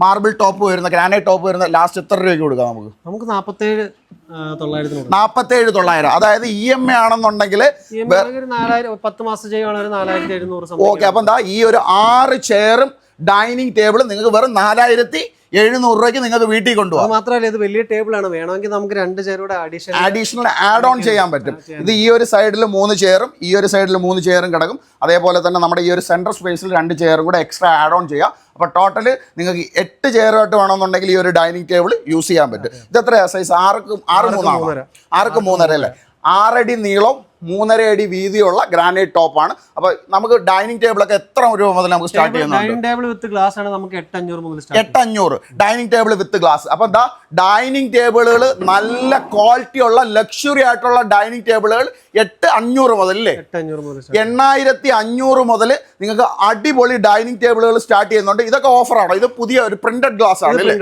മാർബിൾ ടോപ്പ് വരുന്ന ഗ്രാനൈറ്റ് ടോപ്പ് വരുന്ന ലാസ്റ്റ് എത്ര രൂപയ്ക്ക് കൊടുക്കാം നമുക്ക്? നമുക്ക് നാൽപ്പത്തേഴ് തൊള്ളായിരത്തിന് നാൽപ്പത്തേഴ് തൊള്ളായിരം. അതായത് ഇ എം എ ആണെന്നുണ്ടെങ്കിൽ പത്ത് മാസം സംതിങ്. ഓക്കെ അപ്പം എന്താ ഈ ഒരു ആറ് ചെയറും ഡൈനിങ് ടേബിൾ നിങ്ങൾക്ക് വെറും നാലായിരത്തി എഴുന്നൂറ് രൂപയ്ക്ക് നിങ്ങൾക്ക് വീട്ടിൽ കൊണ്ടുപോകാം. മാത്രമല്ല ഇത് വലിയ ടേബിൾ ആണ്. വേണമെങ്കിൽ നമുക്ക് രണ്ട് ചേരുടെ അഡീഷണൽ അഡീഷണൽ ആഡ് ഓൺ ചെയ്യാൻ പറ്റും. ഇത് ഈ ഒരു സൈഡിൽ മൂന്ന് ചെയറും ഈ ഒരു സൈഡിൽ മൂന്ന് ചെയറും കിടക്കും. അതേപോലെ തന്നെ നമ്മുടെ ഈ ഒരു സെൻട്രൽ സ്പേസിൽ രണ്ട് ചെയറും കൂടെ എക്സ്ട്രാ ആഡ് ഓൺ ചെയ്യാം. അപ്പോൾ ടോട്ടൽ നിങ്ങൾക്ക് എട്ട് ചെയറായിട്ട് വേണമെന്നുണ്ടെങ്കിൽ ഈ ഒരു ഡൈനിങ് ടേബിൾ യൂസ് ചെയ്യാൻ പറ്റും. ഇത് എത്രയാണ് സൈസ് ആർക്ക് ആറ് മൂന്നാണ്. ആർക്ക് മൂന്നര അല്ലേ? ആറടി നീളം മൂന്നര അടി വീതിയുള്ള ഗ്രാനൈറ്റ് ടോപ്പാണ് അപ്പോൾ നമുക്ക് ഡൈനിങ് ടേബിളൊക്കെ എത്ര രൂപ മുതൽ നമുക്ക് സ്റ്റാർട്ട് ചെയ്യുന്നുണ്ട്? ടേബിൾ വിത്ത് ഗ്ലാസ് ആണ് നമുക്ക് എട്ട് അഞ്ഞൂറ് മുതൽ സ്റ്റാർട്ട് എട്ട് അഞ്ഞൂറ് ഡൈനിങ് ടേബിൾ വിത്ത് ഗ്ലാസ് അപ്പൊ എന്താ? ഡൈനിങ് ടേബിളുകൾ നല്ല ക്വാളിറ്റി ഉള്ള ലക്ഷറി ആയിട്ടുള്ള ഡൈനിങ് ടേബിളുകൾ എട്ട് അഞ്ഞൂറ് മുതൽ അല്ലേ. എണ്ണായിരത്തി അഞ്ഞൂറ് മുതൽ നിങ്ങൾക്ക് അടിപൊളി ഡൈനിങ് ടേബിളുകൾ സ്റ്റാർട്ട് ചെയ്യുന്നുണ്ട്. ഇതൊക്കെ ഓഫറാണോ ഇത് പുതിയ ഒരു പ്രിന്റഡ് ഗ്ലാസ് ആണ് അല്ലേ?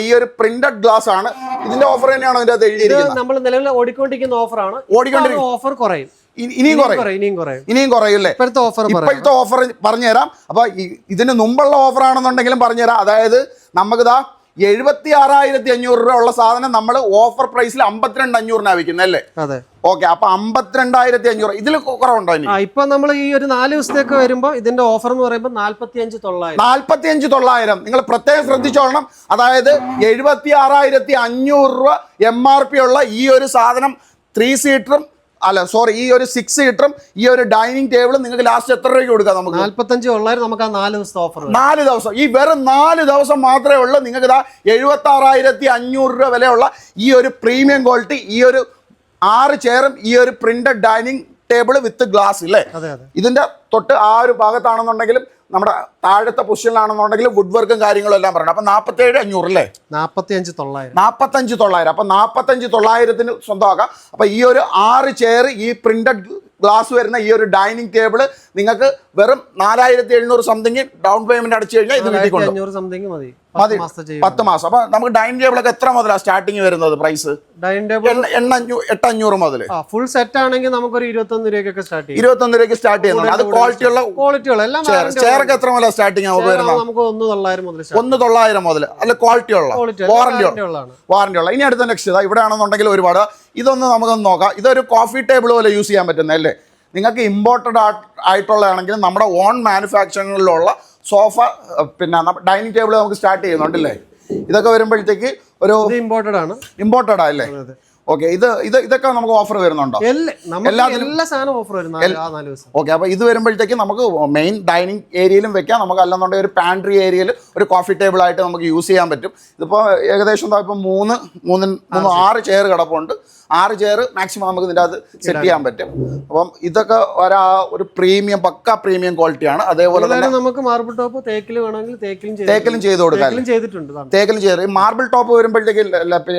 ഈ ഒരു പ്രിന്റഡ് ഗ്ലാസ് ആണ്. ഇതിന്റെ ഓഫർ തന്നെയാണോ ഇതിന്റെ അത് എഴുതി എഴുതിയിരിക്കുന്നത്? നമ്മൾ നിലവിൽ ഓടിക്കൊണ്ടിരിക്കുന്ന ഓഫറാണ് ഓടിക്കൊണ്ടിരിക്കുന്ന- ഓഫർ കുറയും. ഇനി- ഇനിയും കുറയും. ഇനിയും കുറയും. ഇനിയും കുറയും അല്ലേ? ഇപ്പോഴത്തെ ഓഫർ ഇപ്പോഴത്തെ ഓഫർ പറഞ്ഞുതരാം. അപ്പൊ ഇതിന് മുമ്പുള്ള ഓഫർ ആണെന്നുണ്ടെങ്കിലും പറഞ്ഞുതരാം. അതായത് നമുക്കിതാ എഴുപത്തി ആറായിരത്തി അഞ്ഞൂറ് രൂപ ഉള്ള സാധനം നമ്മൾ ഓഫർ പ്രൈസിൽ അമ്പത്തിരണ്ട് അഞ്ഞൂറിനാണ് വിൽക്കുന്നത് അല്ലേ? അതെ. ഓക്കെ അപ്പൊ അമ്പത്തിരണ്ടായിരത്തി അഞ്ഞൂറ് ഇതിൽ കുറവുണ്ടോ ഇനി? ഇപ്പൊ നമ്മൾ ഈ ഒരു നാല് ദിവസത്തേക്ക് വരുമ്പോൾ ഇതിന്റെ ഓഫർ എന്ന് പറയുമ്പോൾ നാല്പത്തി അഞ്ച് തൊള്ളായിരം. നാൽപ്പത്തി അഞ്ച് തൊള്ളായിരം. നിങ്ങൾ പ്രത്യേകം ശ്രദ്ധിച്ചോളണം. അതായത് എഴുപത്തി ആറായിരത്തി അഞ്ഞൂറ് രൂപ എം ആർ പി ഉള്ള ഈ ഒരു സാധനം ത്രീ സീറ്ററും അല്ല സോറി ഈ ഒരു സിക്സ് സീറ്ററും ഈ ഒരു ഡൈനിങ് ടേബിളും നിങ്ങൾക്ക് ലാസ്റ്റ് എത്ര രൂപയ്ക്ക് കൊടുക്കാം നമുക്ക്? നാല്പത്തഞ്ച് തൊള്ളായിരം നമുക്ക് ആ നാല് ദിവസത്തെ ഓഫർ നാല് ദിവസം. ഈ വെറും നാല് ദിവസം മാത്രമേ ഉള്ളൂ നിങ്ങൾക്ക് ഇതാ എഴുപത്തി ആറായിരത്തി അഞ്ഞൂറ് രൂപ വിലയുള്ള ഈ ഒരു പ്രീമിയം ക്വാളിറ്റി ഈ ഒരു ആറ് ചെയറും ഈ ഒരു printed dining table with glass ഇല്ലേ? ഇതിന്റെ തൊട്ട് ആ ഒരു ഭാഗത്താണെന്നുണ്ടെങ്കിലും നമ്മുടെ താഴത്തെ പൊസിഷനിലാണെന്നുണ്ടെങ്കിൽ വുഡ് വർക്കും കാര്യങ്ങളും എല്ലാം പറയണം. അപ്പൊ നാൽപ്പത്തേഴ് അഞ്ഞൂറ് അല്ലേ? നാൽപ്പത്തഞ്ച് തൊള്ളായിരം. നാൽപ്പത്തഞ്ച് തൊള്ളായിരം. അപ്പം നാൽപ്പത്തഞ്ച് തൊള്ളായിരത്തിന് സ്വന്തമാക്കാം. അപ്പം ഈ ഒരു ആറ് ചെയർ ഈ പ്രിന്റഡ് ഗ്ലാസ് വരുന്ന ഈ ഒരു ഡൈനിങ് ടേബിൾ നിങ്ങൾക്ക് വെറും നാലായിരത്തി എഴുന്നൂറ് സംതിങ് ഡൗൺ പേയ്മെന്റ് അടച്ചു കഴിഞ്ഞാൽ ഇത് കിട്ടിക്കൊണ്ട് സംതിങ് മതി. മതി. പത്ത് മാസം. അപ്പൊ നമുക്ക് ഡൈനിങ് ടേബിളൊക്കെ എത്ര മുതലാണ് സ്റ്റാർട്ടിങ് വരുന്നത് പ്രൈസ് ഡൈനിങ് ടേബിൾ എണ്ണ അഞ്ഞൂ എട്ട് അഞ്ഞൂറ് മുതൽ ഫുൾ സെറ്റ് ആണെങ്കിൽ നമുക്കൊരു ഇരുപത്തൊന്ന് രൂപയ്ക്കൊക്കെ സ്റ്റാർട്ട് ചെയ്യും. ഇരുപത്തൊന്ന് രൂപയ്ക്ക് സ്റ്റാർട്ട് ചെയ്യുന്നുണ്ട് അത് ക്വാളിറ്റി ഉള്ള ക്വാളിറ്റി എല്ലാം ചെയർക്ക് എത്ര മുതൽ സ്റ്റാർട്ടിങ് നമുക്ക് വരുന്നത്? നമുക്ക് ഒന്ന് തൊള്ളായിരം മുതൽ ഒന്ന് തൊള്ളായിരം മുതൽ. അല്ല ക്വാളിറ്റി ഉള്ള. വാറന്റി വാറന്റി ഉള്ള. ഇനി അടുത്ത നെക്സ്റ്റ് ഇവിടെ ആണെന്നുണ്ടെങ്കിൽ ഒരുപാട്. ഇതൊന്ന് നമുക്കൊന്ന് നോക്കാം. ഇതൊരു കോഫി ടേബിൾ പോലെ യൂസ് ചെയ്യാൻ പറ്റുന്നതല്ലേ? നിങ്ങൾക്ക് ഇമ്പോർട്ടഡ് ആയിട്ടുള്ളതാണെങ്കിലും നമ്മുടെ ഓൺ മാനുഫാക്ചറിങ്ങിലുള്ള സോഫ പിന്നെ ഡൈനിങ് ടേബിൾ നമുക്ക് സ്റ്റാർട്ട് ചെയ്യുന്നുണ്ടല്ലേ? ഇതൊക്കെ വരുമ്പോഴത്തേക്ക് ഒരു ഇമ്പോർട്ടഡ് ആണ്. ഇമ്പോർട്ടഡ് അല്ലേ? അതെ. ഓക്കെ ഇത് ഇത് ഇതൊക്കെ നമുക്ക് ഓഫർ വരുന്നുണ്ടോ? എല്ലാ സാധനവും ഓഫർ ഓക്കെ അപ്പോൾ ഇത് വരുമ്പോഴത്തേക്ക് നമുക്ക് മെയിൻ ഡൈനിങ് ഏരിയയിലും വെക്കാം. നമുക്ക് അല്ലെന്നുണ്ടെങ്കിൽ ഒരു പാൻട്രി ഏരിയയിൽ ഒരു കോഫി ടേബിൾ ആയിട്ട് നമുക്ക് യൂസ് ചെയ്യാൻ പറ്റും. ഇതിപ്പോൾ ഏകദേശം എന്താ ഇപ്പം മൂന്ന് മൂന്ന് മൂന്ന് ആറ് ചെയർ കിടപ്പുണ്ട്. ആറ് ചെയർ മാക്സിമം നമുക്ക് ഇതിന്റെ അത് സെറ്റ് ചെയ്യാൻ പറ്റും. അപ്പം ഇതൊക്കെ ഒരാ ഒരു പ്രീമിയം പക്ക പ്രീമിയം ക്വാളിറ്റിയാണ് അതേപോലെ തന്നെ നമുക്ക് മാർബിൾ ടോപ്പ് തേക്കിൽ വേണമെങ്കിൽ തേക്കിലും ചെയ്ത് തേക്കിലും ചെയ്ത് കൊടുക്കാം ചെയ്തിട്ടുണ്ട്. തേക്കിലും ചെയ്ത് മാർബിൾ ടോപ്പ് വരുമ്പോഴത്തേക്ക്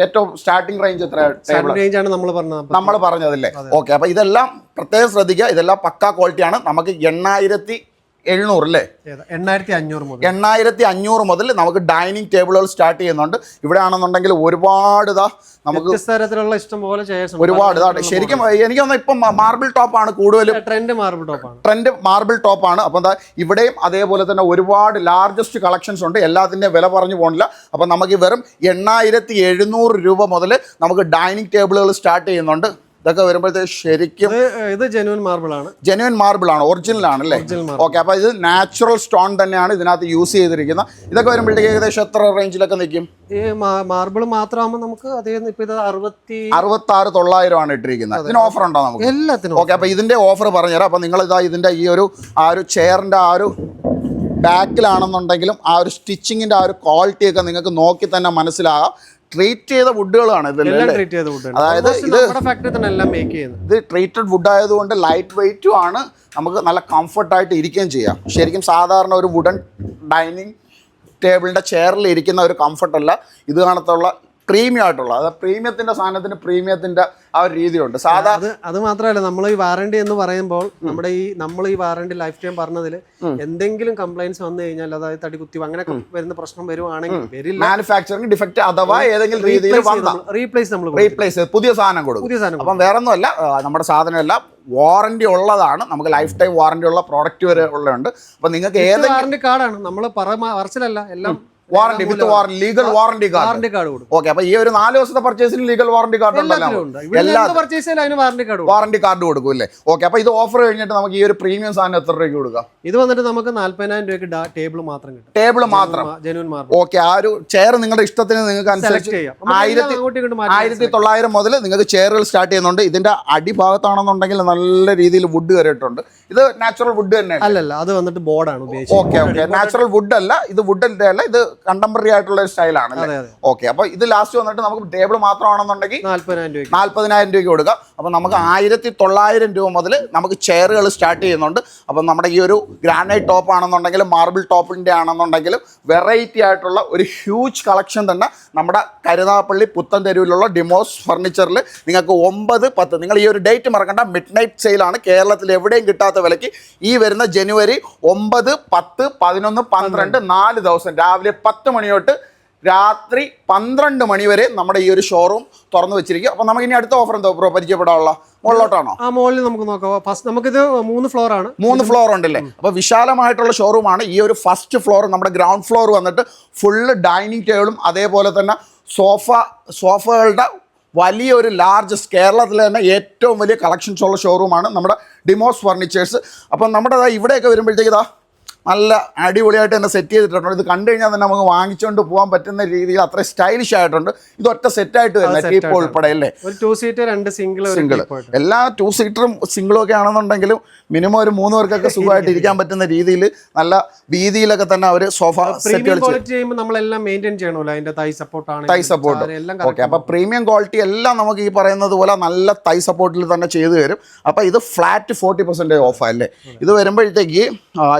ഏറ്റവും സ്റ്റാർട്ടിംഗ് റേഞ്ച് എത്ര ടേബിൾ റേഞ്ച് ആണ്. നമ്മൾ പറഞ്ഞത് നമ്മൾ പറഞ്ഞതല്ലേ? ഓക്കെ അപ്പം ഇതെല്ലാം പ്രത്യേകം ശ്രദ്ധിക്കുക. ഇതെല്ലാം പക്ക ക്വാളിറ്റിയാണ് നമുക്ക് എണ്ണായിരത്തി എഴുന്നൂറ് അല്ലേ? എണ്ണായിരത്തി അഞ്ഞൂറ് മുതൽ. എണ്ണായിരത്തി അഞ്ഞൂറ് മുതൽ നമുക്ക് ഡൈനിങ് ടേബിളുകൾ സ്റ്റാർട്ട് ചെയ്യുന്നുണ്ട്. ഇവിടെ ആണെന്നുണ്ടെങ്കിൽ ഒരുപാട് ഇതാ നമുക്ക് തരത്തിലുള്ള ഇഷ്ടം പോലെ ഒരുപാട് ശരിക്കും എനിക്ക് തോന്നുന്നു ഇപ്പം മാർബിൾ ടോപ്പ് ആണ് കൂടുതലും. ട്രെൻഡ് മാർബിൾ ടോപ്പ് ആണ്. ട്രെൻഡ് മാർബിൾ ടോപ്പ് ആണ്. അപ്പം എന്താ ഇവിടെയും അതേപോലെ തന്നെ ഒരുപാട് ലാർജസ്റ്റ് കളക്ഷൻസ് ഉണ്ട്. എല്ലാത്തിന്റെ വില പറഞ്ഞു പോകണില്ല അപ്പം നമുക്ക് വെറും എണ്ണായിരത്തി എഴുന്നൂറ് രൂപ മുതൽ നമുക്ക് ഡൈനിങ് ടേബിളുകൾ സ്റ്റാർട്ട് ചെയ്യുന്നുണ്ട്. ഇതൊക്കെ വരുമ്പോഴത്തേക്ക് ശരിക്കും ഇത് ജെനുവൻ മാർബിൾ ആണ്. ജെനുവൻ മാർബിൾ ആണ് ഒറിജിനൽ ആണ് അല്ലേ? ഓക്കെ അപ്പോൾ ഇത് നാച്ചുറൽ സ്റ്റോൺ തന്നെയാണ് ഇതിനകത്ത് യൂസ് ചെയ്തിരിക്കുന്നത്. ഇതൊക്കെ വരുമ്പോഴത്തേക്ക് ഏകദേശം എത്ര റേഞ്ചിലൊക്കെ നിൽക്കും? ഈ മാർബിൾ മാത്രമാകുമ്പോൾ നമുക്ക് അതേ ഇപ്പൊ ഇത് അറുപത്തി അറുപത്തി ആറ് തൊള്ളായിരം ആണ് ഇട്ടിരിക്കുന്നത്. ഇതിന് ഓഫർ ഉണ്ടോ നമുക്ക്? എല്ലാത്തിനും ഓക്കെ അപ്പോൾ ഇതിന്റെ ഓഫർ പറഞ്ഞുതരാം. അപ്പോൾ നിങ്ങൾ ഇതാ ഇതിന്റെ ഈ ഒരു ആ ഒരു ചെയറിന്റെ ആ ഒരു ബാക്കിലാണെന്നുണ്ടെങ്കിലും ആ ഒരു സ്റ്റിച്ചിങ്ങിന്റെ ആ ഒരു ക്വാളിറ്റിയൊക്കെ നിങ്ങൾക്ക് നോക്കി തന്നെ മനസ്സിലാകാം. ട്രീറ്റ് ചെയ്ത വുഡുകളാണ് ഇതിൽ അതായത് ഇത് ഇത് ട്രീറ്റഡ് വുഡ് ആയതുകൊണ്ട് ലൈറ്റ് വെയിറ്റും ആണ്. നമുക്ക് നല്ല കംഫർട്ടായിട്ട് ഇരിക്കുകയും ചെയ്യാം. ശരിക്കും സാധാരണ ഒരു വുഡൻ ഡൈനിങ് ടേബിളിന്റെ ചെയറിൽ ഇരിക്കുന്ന ഒരു കംഫർട്ടല്ല ഇത് കാണത്തുള്ള പ്രീമിയം ആയിട്ടുള്ള അതായത് പ്രീമിയത്തിന്റെ സാധനത്തിന് പ്രീമിയത്തിന്റെ ആ ഒരു രീതിയുണ്ട്. സാധാ അത് അത് മാത്രമല്ല നമ്മൾ ഈ വാറണ്ടി എന്ന് പറയുമ്പോൾ നമ്മുടെ ഈ നമ്മൾ ഈ വാറണ്ടി ലൈഫ് ടൈം പറഞ്ഞതിൽ എന്തെങ്കിലും കംപ്ലൈൻസ് വന്നു കഴിഞ്ഞാൽ അതായത് തടി കുത്തി അങ്ങനെ വരുന്ന പ്രശ്നം വരുവാണെങ്കിൽ വരില്ല. മാനുഫാക്ചറിംഗ് ഡിഫക്റ്റ് അഥവാ ഏതെങ്കിലും രീതിയിൽ റീപ്ലേസ് നമ്മൾ റീപ്ലേസ് പുതിയ സാധനം കൊടുക്കും. പുതിയ സാധനം അപ്പം വേറെ ഒന്നുമല്ല നമ്മുടെ സാധനമല്ല വാറണ്ടി ഉള്ളതാണ്. നമുക്ക് ലൈഫ് ടൈം വാറണ്ടി ഉള്ള പ്രോഡക്റ്റ് വരെ ഉള്ളതുണ്ട്. അപ്പോൾ നിങ്ങൾക്ക് ഏത് വാറണ്ടി കാർഡാണ് നമ്മൾ പറ പറച്ചിലല്ല എല്ലാം warranty with warranty legal warranty card warranty card കൊടുക്കും. ഓക്കെ അപ്പൊ ഈ ഒരു നാല് ദിവസത്തെ പർച്ചേസിന് ലീഗൽ വാറണ്ടി കാർഡ് എല്ലാ അതിന് വാറണ്ടി കാർഡ് കൊടുക്കും. വാറണ്ടി കാർഡ് കൊടുക്കും അല്ലേ? ഓക്കെ അപ്പൊ ഇത് ഓഫർ കഴിഞ്ഞിട്ട് നമുക്ക് ഈ ഒരു പ്രീമിയം സാധനം എത്ര രൂപയ്ക്ക് കൊടുക്കാം? ഇത് വന്നിട്ട് നമുക്ക് നാല്പതിനായിരം രൂപയ്ക്ക് ടേബിൾ മാത്രം കിട്ടും. ടേബിൾ മാത്രം. Genuine marble. ഓക്കെ ആ ഒരു ചെയർ നിങ്ങളുടെ ഇഷ്ടത്തിന് നിങ്ങൾക്ക് അനുസരിച്ച് ആയിരത്തി ആയിരത്തി തൊള്ളായിരം മുതൽ നിങ്ങൾക്ക് ചെയറുകൾ സ്റ്റാർട്ട് ചെയ്യുന്നുണ്ട്. ഇതിന്റെ അടിഭാഗത്താണെന്നുണ്ടെങ്കിൽ നല്ല രീതിയിൽ വുഡ് കയറിയിട്ടുണ്ട്. ഇത് നാച്ചുറൽ വുഡ് തന്നെ അല്ലല്ല അത് വന്നിട്ട് ബോർഡാണ് ഓക്കെ ഓക്കെ നാച്ചുറൽ വുഡ് അല്ല ഇത് വുഡിന്റെ അല്ല ഇത് കണ്ടംപററി ആയിട്ടുള്ള ഒരു സ്റ്റൈലാണ് ഓക്കെ അപ്പൊ ഇത് ലാസ്റ്റ് വന്നിട്ട് നമുക്ക് ടേബിൾ മാത്രമാണെന്നുണ്ടെങ്കിൽ നാല്പതിനായിരം രൂപയ്ക്ക്. കൊടുക്കാം. അപ്പൊ നമുക്ക് ആയിരത്തി തൊള്ളായിരം രൂപ മുതൽ നമുക്ക് ചെയറുകൾ സ്റ്റാർട്ട് ചെയ്യുന്നുണ്ട്. അപ്പം നമ്മുടെ ഈ ഒരു ഗ്രാനൈറ്റ് ടോപ്പ് ആണെന്നുണ്ടെങ്കിലും മാർബിൾ ടോപ്പിന്റെ ആണെന്നുണ്ടെങ്കിലും വെറൈറ്റി ആയിട്ടുള്ള ഒരു ഹ്യൂജ് കളക്ഷൻ തന്നെ നമ്മുടെ കരുനാപ്പള്ളി പുത്തൻ തെരുവിലുള്ള ഡിമോസ് ഫർണിച്ചറിൽ നിങ്ങൾക്ക് ഒമ്പത് പത്ത് നിങ്ങൾ ഈ ഒരു ഡേറ്റ് മറക്കണ്ട. മിഡ് നൈറ്റ് സെയിലാണ് കേരളത്തിൽ എവിടെയും കിട്ടാത്ത വിലയ്ക്ക് ഈ വരുന്ന ജനുവരി ഒമ്പത് പത്ത് പതിനൊന്ന് പന്ത്രണ്ട്. നാല് ദിവസം രാവിലെ പത്ത് മണി തൊട്ട് രാത്രി പന്ത്രണ്ട് മണി വരെ നമ്മുടെ ഈ ഒരു ഷോറൂം തുറന്നു വെച്ചിരിക്കും. അപ്പോൾ നമുക്ക് ഇനി അടുത്ത ഓഫർ എന്താ ബ്രോ പരിചയപ്പെടാനുള്ള? മുകളിലോട്ടാണോ? ആ മുകളിൽ നമുക്ക് നോക്കാം. ഫസ്റ്റ് നമുക്കിത് മൂന്ന് ഫ്ലോർ ആണ്. മൂന്ന് ഫ്ലോർ ഉണ്ടല്ലേ? അപ്പോൾ വിശാലമായിട്ടുള്ള ഷോറൂമാണ് ഈ ഒരു ഫസ്റ്റ് ഫ്ലോർ നമ്മുടെ ഗ്രൗണ്ട് ഫ്ലോർ വന്നിട്ട് ഫുള്ള് ഡൈനിങ് ടേബിളും അതേപോലെ തന്നെ സോഫ സോഫകളുടെ വലിയൊരു ലാർജ് കേരളത്തിലെ തന്നെ ഏറ്റവും വലിയ കളക്ഷൻസ് ഉള്ള ഷോറൂമാണ് നമ്മുടെ ഡിമോസ് ഫർണിച്ചേഴ്സ് അപ്പം നമ്മുടെ ഇവിടെയൊക്കെ വരുമ്പോഴത്തേക്ക് ഇതാ നല്ല അടിപൊളിയായിട്ട് തന്നെ സെറ്റ് ചെയ്തിട്ടുണ്ട്. ഇത് കണ്ടു കഴിഞ്ഞാൽ തന്നെ നമുക്ക് വാങ്ങിച്ചുകൊണ്ട് പോകാൻ പറ്റുന്ന രീതിയിൽ അത്ര സ്റ്റൈലിഷ് ആയിട്ടുണ്ട്. ഇത് ഒറ്റ സെറ്റായിട്ട് വരുന്നത് ടീപ്പോ. ഉൾപ്പെടെ അല്ലേ ടു സീറ്റർ രണ്ട് സിംഗിൾ. എല്ലാ ടു സീറ്ററും സിംഗിളും ഒക്കെ ആണെന്നുണ്ടെങ്കിലും മിനിമം ഒരു മൂന്ന് പേർക്കൊക്കെ സുഖമായിട്ട് ഇരിക്കാൻ പറ്റുന്ന രീതിയിൽ നല്ല വീതിയിലൊക്കെ തന്നെ അവർ സോഫ സെറ്റ് പ്രീമിയം ക്വാളിറ്റി ചെയ്യുമ്പോൾ നമ്മളെല്ലാം മെയിന്റെയിൻ ചെയ്യണമല്ലോ? അതിന്റെ തൈ സപ്പോർട്ട് തൈ ഓക്കെ അപ്പോൾ പ്രീമിയം ക്വാളിറ്റി എല്ലാം നമുക്ക് ഈ പറയുന്നത് പോലെ നല്ല തൈ സപ്പോർട്ടിൽ തന്നെ ചെയ്തു തരും. അപ്പോൾ ഇത് ഫ്ലാറ്റ് ഫോർട്ടി പെർസെന്റേജ് ഓഫ് അല്ലേ? ഇത് വരുമ്പോഴത്തേക്ക്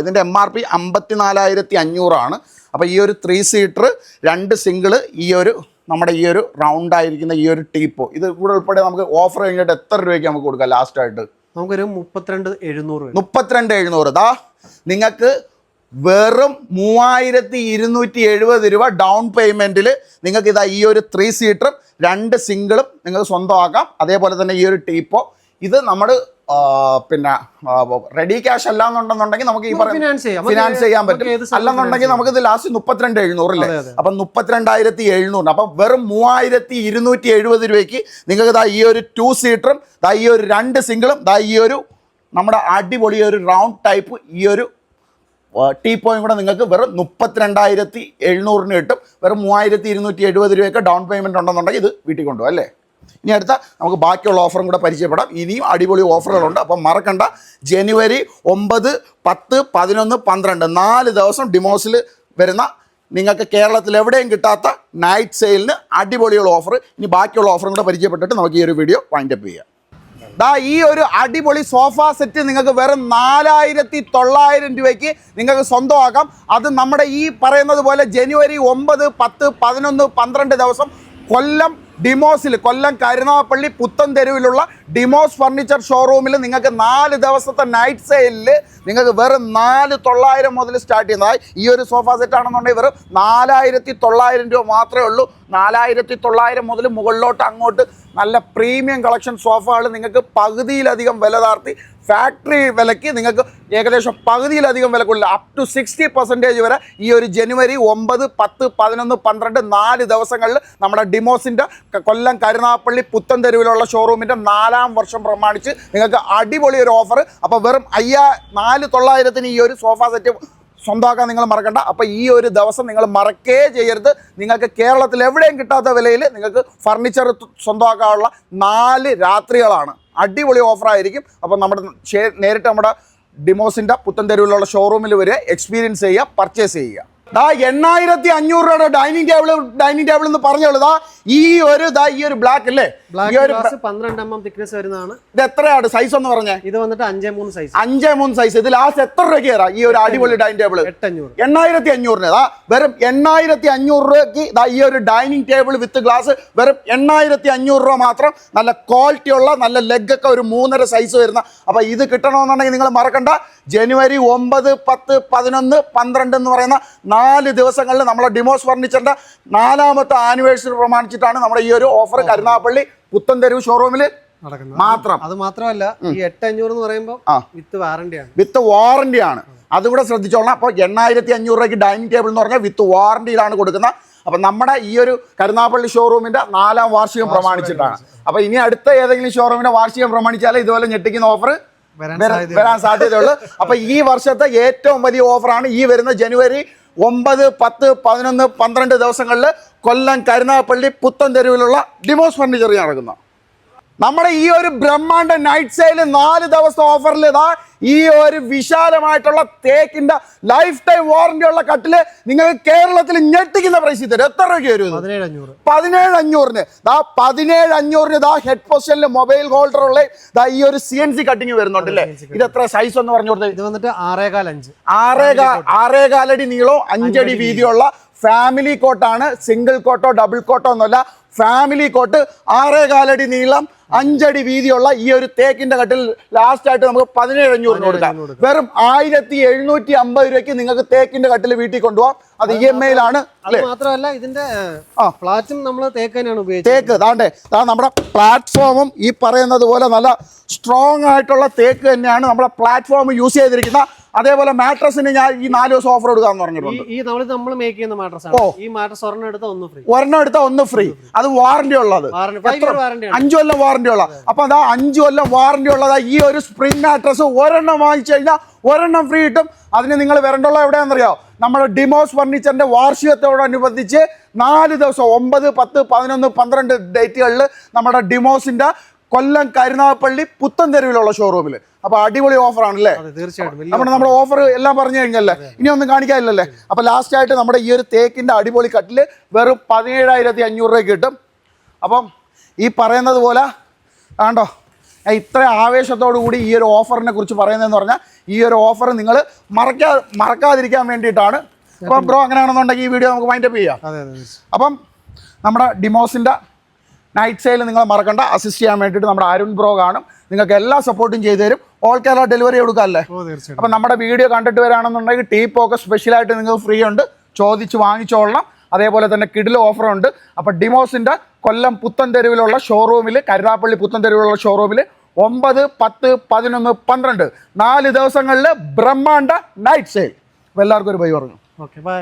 ഇതിന്റെ ഇതിന്റെ എം ആർ പി അമ്പത്തി നാലായിരത്തി അഞ്ഞൂറാണ് അപ്പോൾ ഈ ഒരു ത്രീ സീറ്റർ രണ്ട് സിംഗിൾ ഈ ഒരു നമ്മുടെ ഈ ഒരു റൗണ്ട് ആയിരിക്കുന്ന ഈ ഒരു ടീപ്പോ. ഇത് ഇവിടെ ഉൾപ്പെടെ നമുക്ക് ഓഫർ കഴിഞ്ഞിട്ട് എത്ര രൂപയ്ക്ക് നമുക്ക് കൊടുക്കാം ലാസ്റ്റായിട്ട് നമുക്കൊരു മുപ്പത്തിരണ്ട് എഴുന്നൂറ് മുപ്പത്തിരണ്ട് എഴുന്നൂറ്. ദാ നിങ്ങൾക്ക് വെറും മൂവായിരത്തി ഇരുന്നൂറ്റി എഴുപത് രൂപ ഡൗൺ പേയ്മെന്റിൽ നിങ്ങൾക്ക് ഇതാ ഈ ഒരു ത്രീ സീറ്ററും രണ്ട് സിംഗിളും നിങ്ങൾക്ക് സ്വന്തമാക്കാം. അതേപോലെ തന്നെ ഈ ഒരു ടീപ്പോ. ഇത് നമ്മൾ പിന്നെ റെഡി ക്യാഷ് അല്ലാന്നുണ്ടെന്നുണ്ടെങ്കിൽ നമുക്ക് ഈ ഫിനാൻസ് ചെയ്യാം. ഫിനാൻസ് ചെയ്യാൻ പറ്റും. അല്ലെന്നുണ്ടെങ്കിൽ നമുക്ക് ഇത് ലാസ്റ്റ് മുപ്പത്തിരണ്ട് എഴുന്നൂറല്ലേ? അപ്പൊ മുപ്പത്തിരണ്ടായിരത്തി എഴുന്നൂറ് അപ്പം വെറും മൂവായിരത്തി ഇരുന്നൂറ്റി എഴുപത് രൂപയ്ക്ക് നിങ്ങൾക്ക് ദാ ഈ ഒരു ടു സീറ്ററും ദാ ഈ ഒരു രണ്ട് സിംഗിളും ദാ ഈ ഒരു നമ്മുടെ അടിപൊളി ഒരു റൗണ്ട് ടൈപ്പ് ഈ ഒരു ടീ പോയിന്റ് കൂടെ നിങ്ങൾക്ക് വെറും മുപ്പത്തിരണ്ടായിരത്തി എഴുന്നൂറിന് കിട്ടും. വെറും മൂവായിരത്തി ഇരുന്നൂറ്റി എഴുപത് രൂപയൊക്കെ ഡൗൺ പേയ്മെന്റ് ഉണ്ടെന്നുണ്ടെങ്കിൽ ഇത് വീട്ടിൽ കൊണ്ടുപോകും അല്ലേ? ഇനി അടുത്ത നമുക്ക് ബാക്കിയുള്ള ഓഫറും കൂടെ പരിചയപ്പെടാം. ഇനിയും അടിപൊളി ഓഫറുകളുണ്ട്. അപ്പം മറക്കണ്ട. ജനുവരി ഒമ്പത് പത്ത് പതിനൊന്ന് പന്ത്രണ്ട്. നാല് ദിവസം ഡിമോസിൽ വരുന്ന നിങ്ങൾക്ക് കേരളത്തിൽ എവിടെയും കിട്ടാത്ത നൈറ്റ് സെയിലിന് അടിപൊളിയുള്ള ഓഫർ ഇനി ബാക്കിയുള്ള ഓഫറും കൂടെ പരിചയപ്പെട്ടിട്ട് നമുക്ക് ഈ ഒരു വീഡിയോ വൈൻഡപ്പ് ചെയ്യാം. ദാ ഈ ഒരു അടിപൊളി സോഫ സെറ്റ് നിങ്ങൾക്ക് വെറും നാലായിരത്തി തൊള്ളായിരം രൂപയ്ക്ക് നിങ്ങൾക്ക് സ്വന്തമാക്കാം. അത് നമ്മുടെ ഈ പറയുന്നത് പോലെ ജനുവരി ഒമ്പത് പത്ത് പതിനൊന്ന് പന്ത്രണ്ട് ദിവസം കൊല്ലം ഡിമോസിൽ കൊല്ലം കരുനാഗപ്പള്ളി പുത്തൻ തെരുവിലുള്ള ഡിമോസ് ഫർണിച്ചർ ഷോറൂമിൽ നിങ്ങൾക്ക് നാല് ദിവസത്തെ നൈറ്റ് സെയിലിൽ നിങ്ങൾക്ക് വെറും നാല് തൊള്ളായിരം മുതൽ സ്റ്റാർട്ട് ചെയ്യുന്നതായി. ഈ ഒരു സോഫ സെറ്റ് ആണെന്നുണ്ടെങ്കിൽ വെറും നാലായിരത്തി തൊള്ളായിരം രൂപ മാത്രമേ ഉള്ളൂ. നാലായിരത്തി തൊള്ളായിരം മുതൽ മുകളിലോട്ട് അങ്ങോട്ട് നല്ല പ്രീമിയം കളക്ഷൻ സോഫകൾ നിങ്ങൾക്ക് പകുതിയിലധികം വില താർത്തി ഫാക്ടറി വിലയ്ക്ക് നിങ്ങൾക്ക് ഏകദേശം പകുതിയിലധികം വില കൊള്ളില്ല അപ് ടു സിക്സ്റ്റി പെർസെന്റേജ് വരെ ഈ ഒരു ജനുവരി ഒമ്പത് പത്ത് പതിനൊന്ന് പന്ത്രണ്ട് നാല് ദിവസങ്ങളിൽ നമ്മുടെ ഡിമോസിന്റെ കൊല്ലം കരുനാപ്പള്ളി പുത്തൻ തെരുവിലുള്ള ഷോറൂമിന്റെ നാലാം വർഷം പ്രമാണിച്ച് നിങ്ങൾക്ക് അടിപൊളി ഒരു ഓഫർ അപ്പോൾ വെറും അയ്യാ നാല് തൊള്ളായിരത്തിന് ഈ ഒരു സോഫ സെറ്റ് സ്വന്തമാക്കാൻ നിങ്ങൾ മറക്കണ്ട. അപ്പോൾ ഈ ഒരു ദിവസം നിങ്ങൾ മറക്കേ ചെയ്യരുത്. നിങ്ങൾക്ക് കേരളത്തിൽ എവിടെയും കിട്ടാത്ത വിലയിൽ നിങ്ങൾക്ക് ഫർണിച്ചർ സ്വന്തമാക്കാനുള്ള നാല് രാത്രികളാണ്. അടിപൊളി ഓഫർ ആയിരിക്കും അപ്പോൾ നമ്മുടെ നേരിട്ട് നമ്മുടെ ഡിമോസിന്റെ പുത്തൻ തെരുവിലുള്ള ഷോറൂമിൽ വരെ എക്സ്പീരിയൻസ് ചെയ്യുക പർച്ചേസ് ചെയ്യുക. ദാ എണ്ണായിരത്തി അഞ്ഞൂറ് രൂപയുടെ ഡൈനിങ് ടേബിൾ ഡൈനിങ് ടേബിൾ എന്ന് പറഞ്ഞോളൂ. ദാ ഈ ഒരു ദാ ഈ ഒരു ബ്ലാക്ക് അല്ലേ? ഈ ഒരു പന്ത്രണ്ട് എം എം തിക്നെസ് വരുന്നതാണ്. ഇത് എത്രയാണ് സൈസ് എന്ന് പറഞ്ഞേ? ഇത് വന്നിട്ട് അഞ്ചേ മൂന്ന് സൈസ് അഞ്ചേ മൂന്ന് സൈസ് ഇത് ലാസ്റ്റ് എത്ര രൂപയ്ക്ക് കയറാം ഈ ഒരു അടിപൊളി ഡൈനിങ് ടേബിൾ എട്ടഞ്ഞൂറ്. എണ്ണായിരത്തി അഞ്ഞൂറിന് ദാ വെറും എണ്ണായിരത്തി അഞ്ഞൂറ് രൂപയ്ക്ക് ദാ ഈ ഒരു ഡൈനിങ് ടേബിൾ വിത്ത് ഗ്ലാസ് വെറും എണ്ണായിരത്തി അഞ്ഞൂറ് രൂപ മാത്രം. നല്ല ക്വാളിറ്റി ഉള്ള നല്ല ലെഗ് ഒക്കെ ഒരു മൂന്നര സൈസ് വരുന്ന. അപ്പൊ ഇത് കിട്ടണമെന്നുണ്ടെങ്കിൽ നിങ്ങൾ മറക്കണ്ട. ജനുവരി ഒമ്പത് പത്ത് പതിനൊന്ന് പന്ത്രണ്ട് എന്ന് പറയുന്ന നാല് ദിവസങ്ങളിൽ നമ്മളെ ഡിമോസ് ഫർണിച്ചറിന്റെ നാലാമത്തെ ആനിവേഴ്സറി പ്രമാണിച്ചിട്ടാണ് നമ്മുടെ ഈ ഒരു ഓഫർ കരുനാഗപ്പള്ളി പുത്തൻ തെരുവ് ഷോറൂമിൽ മാത്രം. അത് മാത്രമല്ല ഈ എട്ട് അഞ്ഞൂറ് എന്ന് പറയുമ്പോൾ. വിത്ത് വാറണ്ടി ആണ് വിത്ത് വാറണ്ടി ആണ് അതുകൂടെ ശ്രദ്ധിച്ചോളണം. അപ്പോൾ എണ്ണായിരത്തി അഞ്ഞൂറ് രൂപയ്ക്ക് ഡൈനിങ് ടേബിൾ എന്ന് പറഞ്ഞാൽ വിത്ത് വാറണ്ടിയിലാണ് കൊടുക്കുന്നത്. അപ്പം നമ്മുടെ ഈ ഒരു കരുനാപ്പള്ളി ഷോറൂമിന്റെ നാലാം വാർഷികം പ്രമാണിച്ചിട്ടാണ്. അപ്പോൾ ഇനി അടുത്ത ഏതെങ്കിലും ഷോറൂമിന്റെ വാർഷികം പ്രമാണിച്ചാലേ ഇതുപോലെ ഞെട്ടിക്കുന്ന ഓഫർ വരാൻ സാധ്യതയുള്ളൂ. അപ്പൊ ഈ വർഷത്തെ ഏറ്റവും വലിയ ഓഫറാണ് ഈ വരുന്ന ജനുവരി ഒമ്പത് പത്ത് പതിനൊന്ന് പന്ത്രണ്ട് ദിവസങ്ങളിൽ കൊല്ലം കരുനാഗപ്പള്ളി പുത്തൻ തെരുവിലുള്ള ഡിമോസ് ഫർണിച്ചർ നടക്കുന്ന നമ്മുടെ ഈ ഒരു ബ്രഹ്മാണ്ട നൈറ്റ് സെയിൽ നാല് ദിവസം ഓഫറിൽ ഇതാ ഈ ഒരു വിശാലമായിട്ടുള്ള തേക്കിന്റെ ലൈഫ് ടൈം വാറന്റി ഉള്ള കട്ടിൽ നിങ്ങൾ കേരളത്തിൽ ഞെട്ടിക്കുന്ന പ്രൈസ് തരും. എത്ര രൂപയ്ക്ക് വരും? പതിനേഴ് അഞ്ഞൂറ് അഞ്ഞൂറിന് ദാ പതിനേഴ് അഞ്ഞൂറിന് ദാ ഹെഡ് പൊസിഷനിൽ മൊബൈൽ ഹോൾഡർ ഉള്ള ദാ ഈ ഒരു സി എൻ സി കട്ടിങ് വരുന്നുണ്ട് അല്ലേ? ഇത് എത്ര സൈസ് എന്ന് പറഞ്ഞു കൊടുത്തത് ഇത് വന്നിട്ട് ആറേകാൽ അഞ്ച്. ആറേകാൽ ആറേകാലടി നീളവും അഞ്ചടി വീതിയുള്ള ഫാമിലി കോട്ടാണ് സിംഗിൾ കോട്ടോ ഡബിൾ കോട്ടോ ഒന്നുമല്ല ഫാമിലി കോട്ട് ആറേകാലടി നീളം അഞ്ചടി വീതിയുള്ള ഈ ഒരു തേക്കിന്റെ കട്ടിൽ ലാസ്റ്റ് ആയിട്ട് നമുക്ക് പതിനേഴ് അഞ്ഞൂറിന് കൊടുക്കാം. വെറും ആയിരത്തി എഴുന്നൂറ്റി അമ്പത് രൂപയ്ക്ക് നിങ്ങൾക്ക് തേക്കിന്റെ കട്ടിൽ വീട്ടിൽ കൊണ്ടുപോകാം അത് ഇ എം ഐയിലാണ് ആണ് മാത്രമല്ല ഇതിന്റെ. ഫ്ലാറ്റും നമ്മൾ തേക്ക് തന്നെയാണ് ഉപയോഗിച്ചത്. തേക്ക് താണ്ടേ താ നമ്മുടെ പ്ലാറ്റ്ഫോമും ഈ പറയുന്നത് പോലെ നല്ല സ്ട്രോങ് ആയിട്ടുള്ള തേക്ക് തന്നെയാണ് നമ്മുടെ പ്ലാറ്റ്ഫോം യൂസ് ചെയ്തിരിക്കുന്ന അതേപോലെ മാട്രസിന് ഞാൻ ഈ നാല് ദിവസം ഓഫർ കൊടുക്കാന്ന് പറഞ്ഞിട്ടുണ്ട്. ഈ നമ്മൾ നമ്മൾ മേക്ക് ചെയ്യുന്ന മാട്രസ് ആണ്. ഈ മാട്രസ് ഒരെണ്ണം എടുത്താൽ ഒന്ന് ഫ്രീ ഒരെണ്ണം എടുത്താൽ ഒന്ന് ഫ്രീ അത് വാറന്റി ഉള്ളത്. അഞ്ചു കൊല്ലം വാറന്റി ഉള്ള. അപ്പൊ അതാ അഞ്ചു കൊല്ലം വാറന്റി ഉള്ളതാ ഈ ഒരു സ്പ്രിംഗ് മാട്രസ് ഒരെണ്ണം വാങ്ങിച്ചു കഴിഞ്ഞാൽ ഒരെണ്ണം ഫ്രീ കിട്ടും. അതിന് നിങ്ങൾ വരണ്ടുള്ള എവിടെയാണെന്നറിയോ? നമ്മുടെ ഡിമോസ് ഫർണിച്ചറിന്റെ വാർഷികത്തോടനുബന്ധിച്ച് നാല് ദിവസം ഒമ്പത് പത്ത് പതിനൊന്ന് പന്ത്രണ്ട് ഡേറ്റുകളിൽ നമ്മുടെ ഡിമോസിന്റെ കൊല്ലം കരുനാഗപ്പള്ളി പുത്തൻ തെരുവിലുള്ള ഷോറൂമിൽ അപ്പൊ അടിപൊളി ഓഫറാണ് അല്ലേ അതെ തീർച്ചയായിട്ടും. നമ്മുടെ നമ്മുടെ ഓഫർ എല്ലാം പറഞ്ഞു കഴിഞ്ഞല്ലേ? ഇനി ഒന്നും കാണിക്കാനില്ലല്ലേ? അപ്പൊ ലാസ്റ്റ് ആയിട്ട് നമ്മുടെ ഈ ഒരു തേക്കിന്റെ അടിപൊളി കട്ടിൽ വെറും പതിനേഴായിരത്തി അഞ്ഞൂറ് രൂപ കിട്ടും. അപ്പം ഈ പറയുന്നത് പോലെ ആണ്ടോ? ഇത്ര ആവേശത്തോടു കൂടി ഈ ഒരു ഓഫറിനെ കുറിച്ച് പറയുന്നതെന്ന് പറഞ്ഞാൽ ഈ ഒരു ഓഫർ നിങ്ങൾ മറക്കാ മറക്കാതിരിക്കാൻ വേണ്ടിയിട്ടാണ്. അപ്പം ബ്രോ അങ്ങനെയാണെന്നുണ്ടെങ്കിൽ ഈ വീഡിയോ നമുക്ക് വൈൻഡപ്പ് ചെയ്യാം. അപ്പം നമ്മുടെ ഡിമോസിന്റെ നൈറ്റ് സെയിൽ നിങ്ങൾ മറക്കണ്ട. അസിസ്റ്റ് ചെയ്യാൻ വേണ്ടിയിട്ട് നമ്മുടെ അരുൺ ബ്രോ കാണും. നിങ്ങൾക്ക് എല്ലാ സപ്പോർട്ടും ചെയ്തു തരും. ഓൾ കേരള ഡെലിവറി കൊടുക്കാമല്ലേ അപ്പം നമ്മുടെ വീഡിയോ കണ്ടിട്ട് വരാണെന്നുണ്ടെങ്കിൽ ടീപ്പൊക്കെ സ്പെഷ്യലായിട്ട് നിങ്ങൾക്ക് ഫ്രീ ഉണ്ട്. ചോദിച്ച് വാങ്ങിച്ചോളണം. അതേപോലെ തന്നെ കിഡിൽ ഓഫറുണ്ട് അപ്പോൾ ഡിമോസിന്റെ കൊല്ലം പുത്തൻ തെരുവിലുള്ള ഷോറൂമിൽ കരുതാപ്പള്ളി പുത്തൻ തെരുവിലുള്ള ഷോറൂമിൽ ഒമ്പത് പത്ത് പതിനൊന്ന് പന്ത്രണ്ട്. നാല് ദിവസങ്ങളിൽ ബ്രഹ്മാണ്ട നൈറ്റ് സെയിൽ എല്ലാവർക്കും ഒരു ബൈ പറഞ്ഞു. Okay bye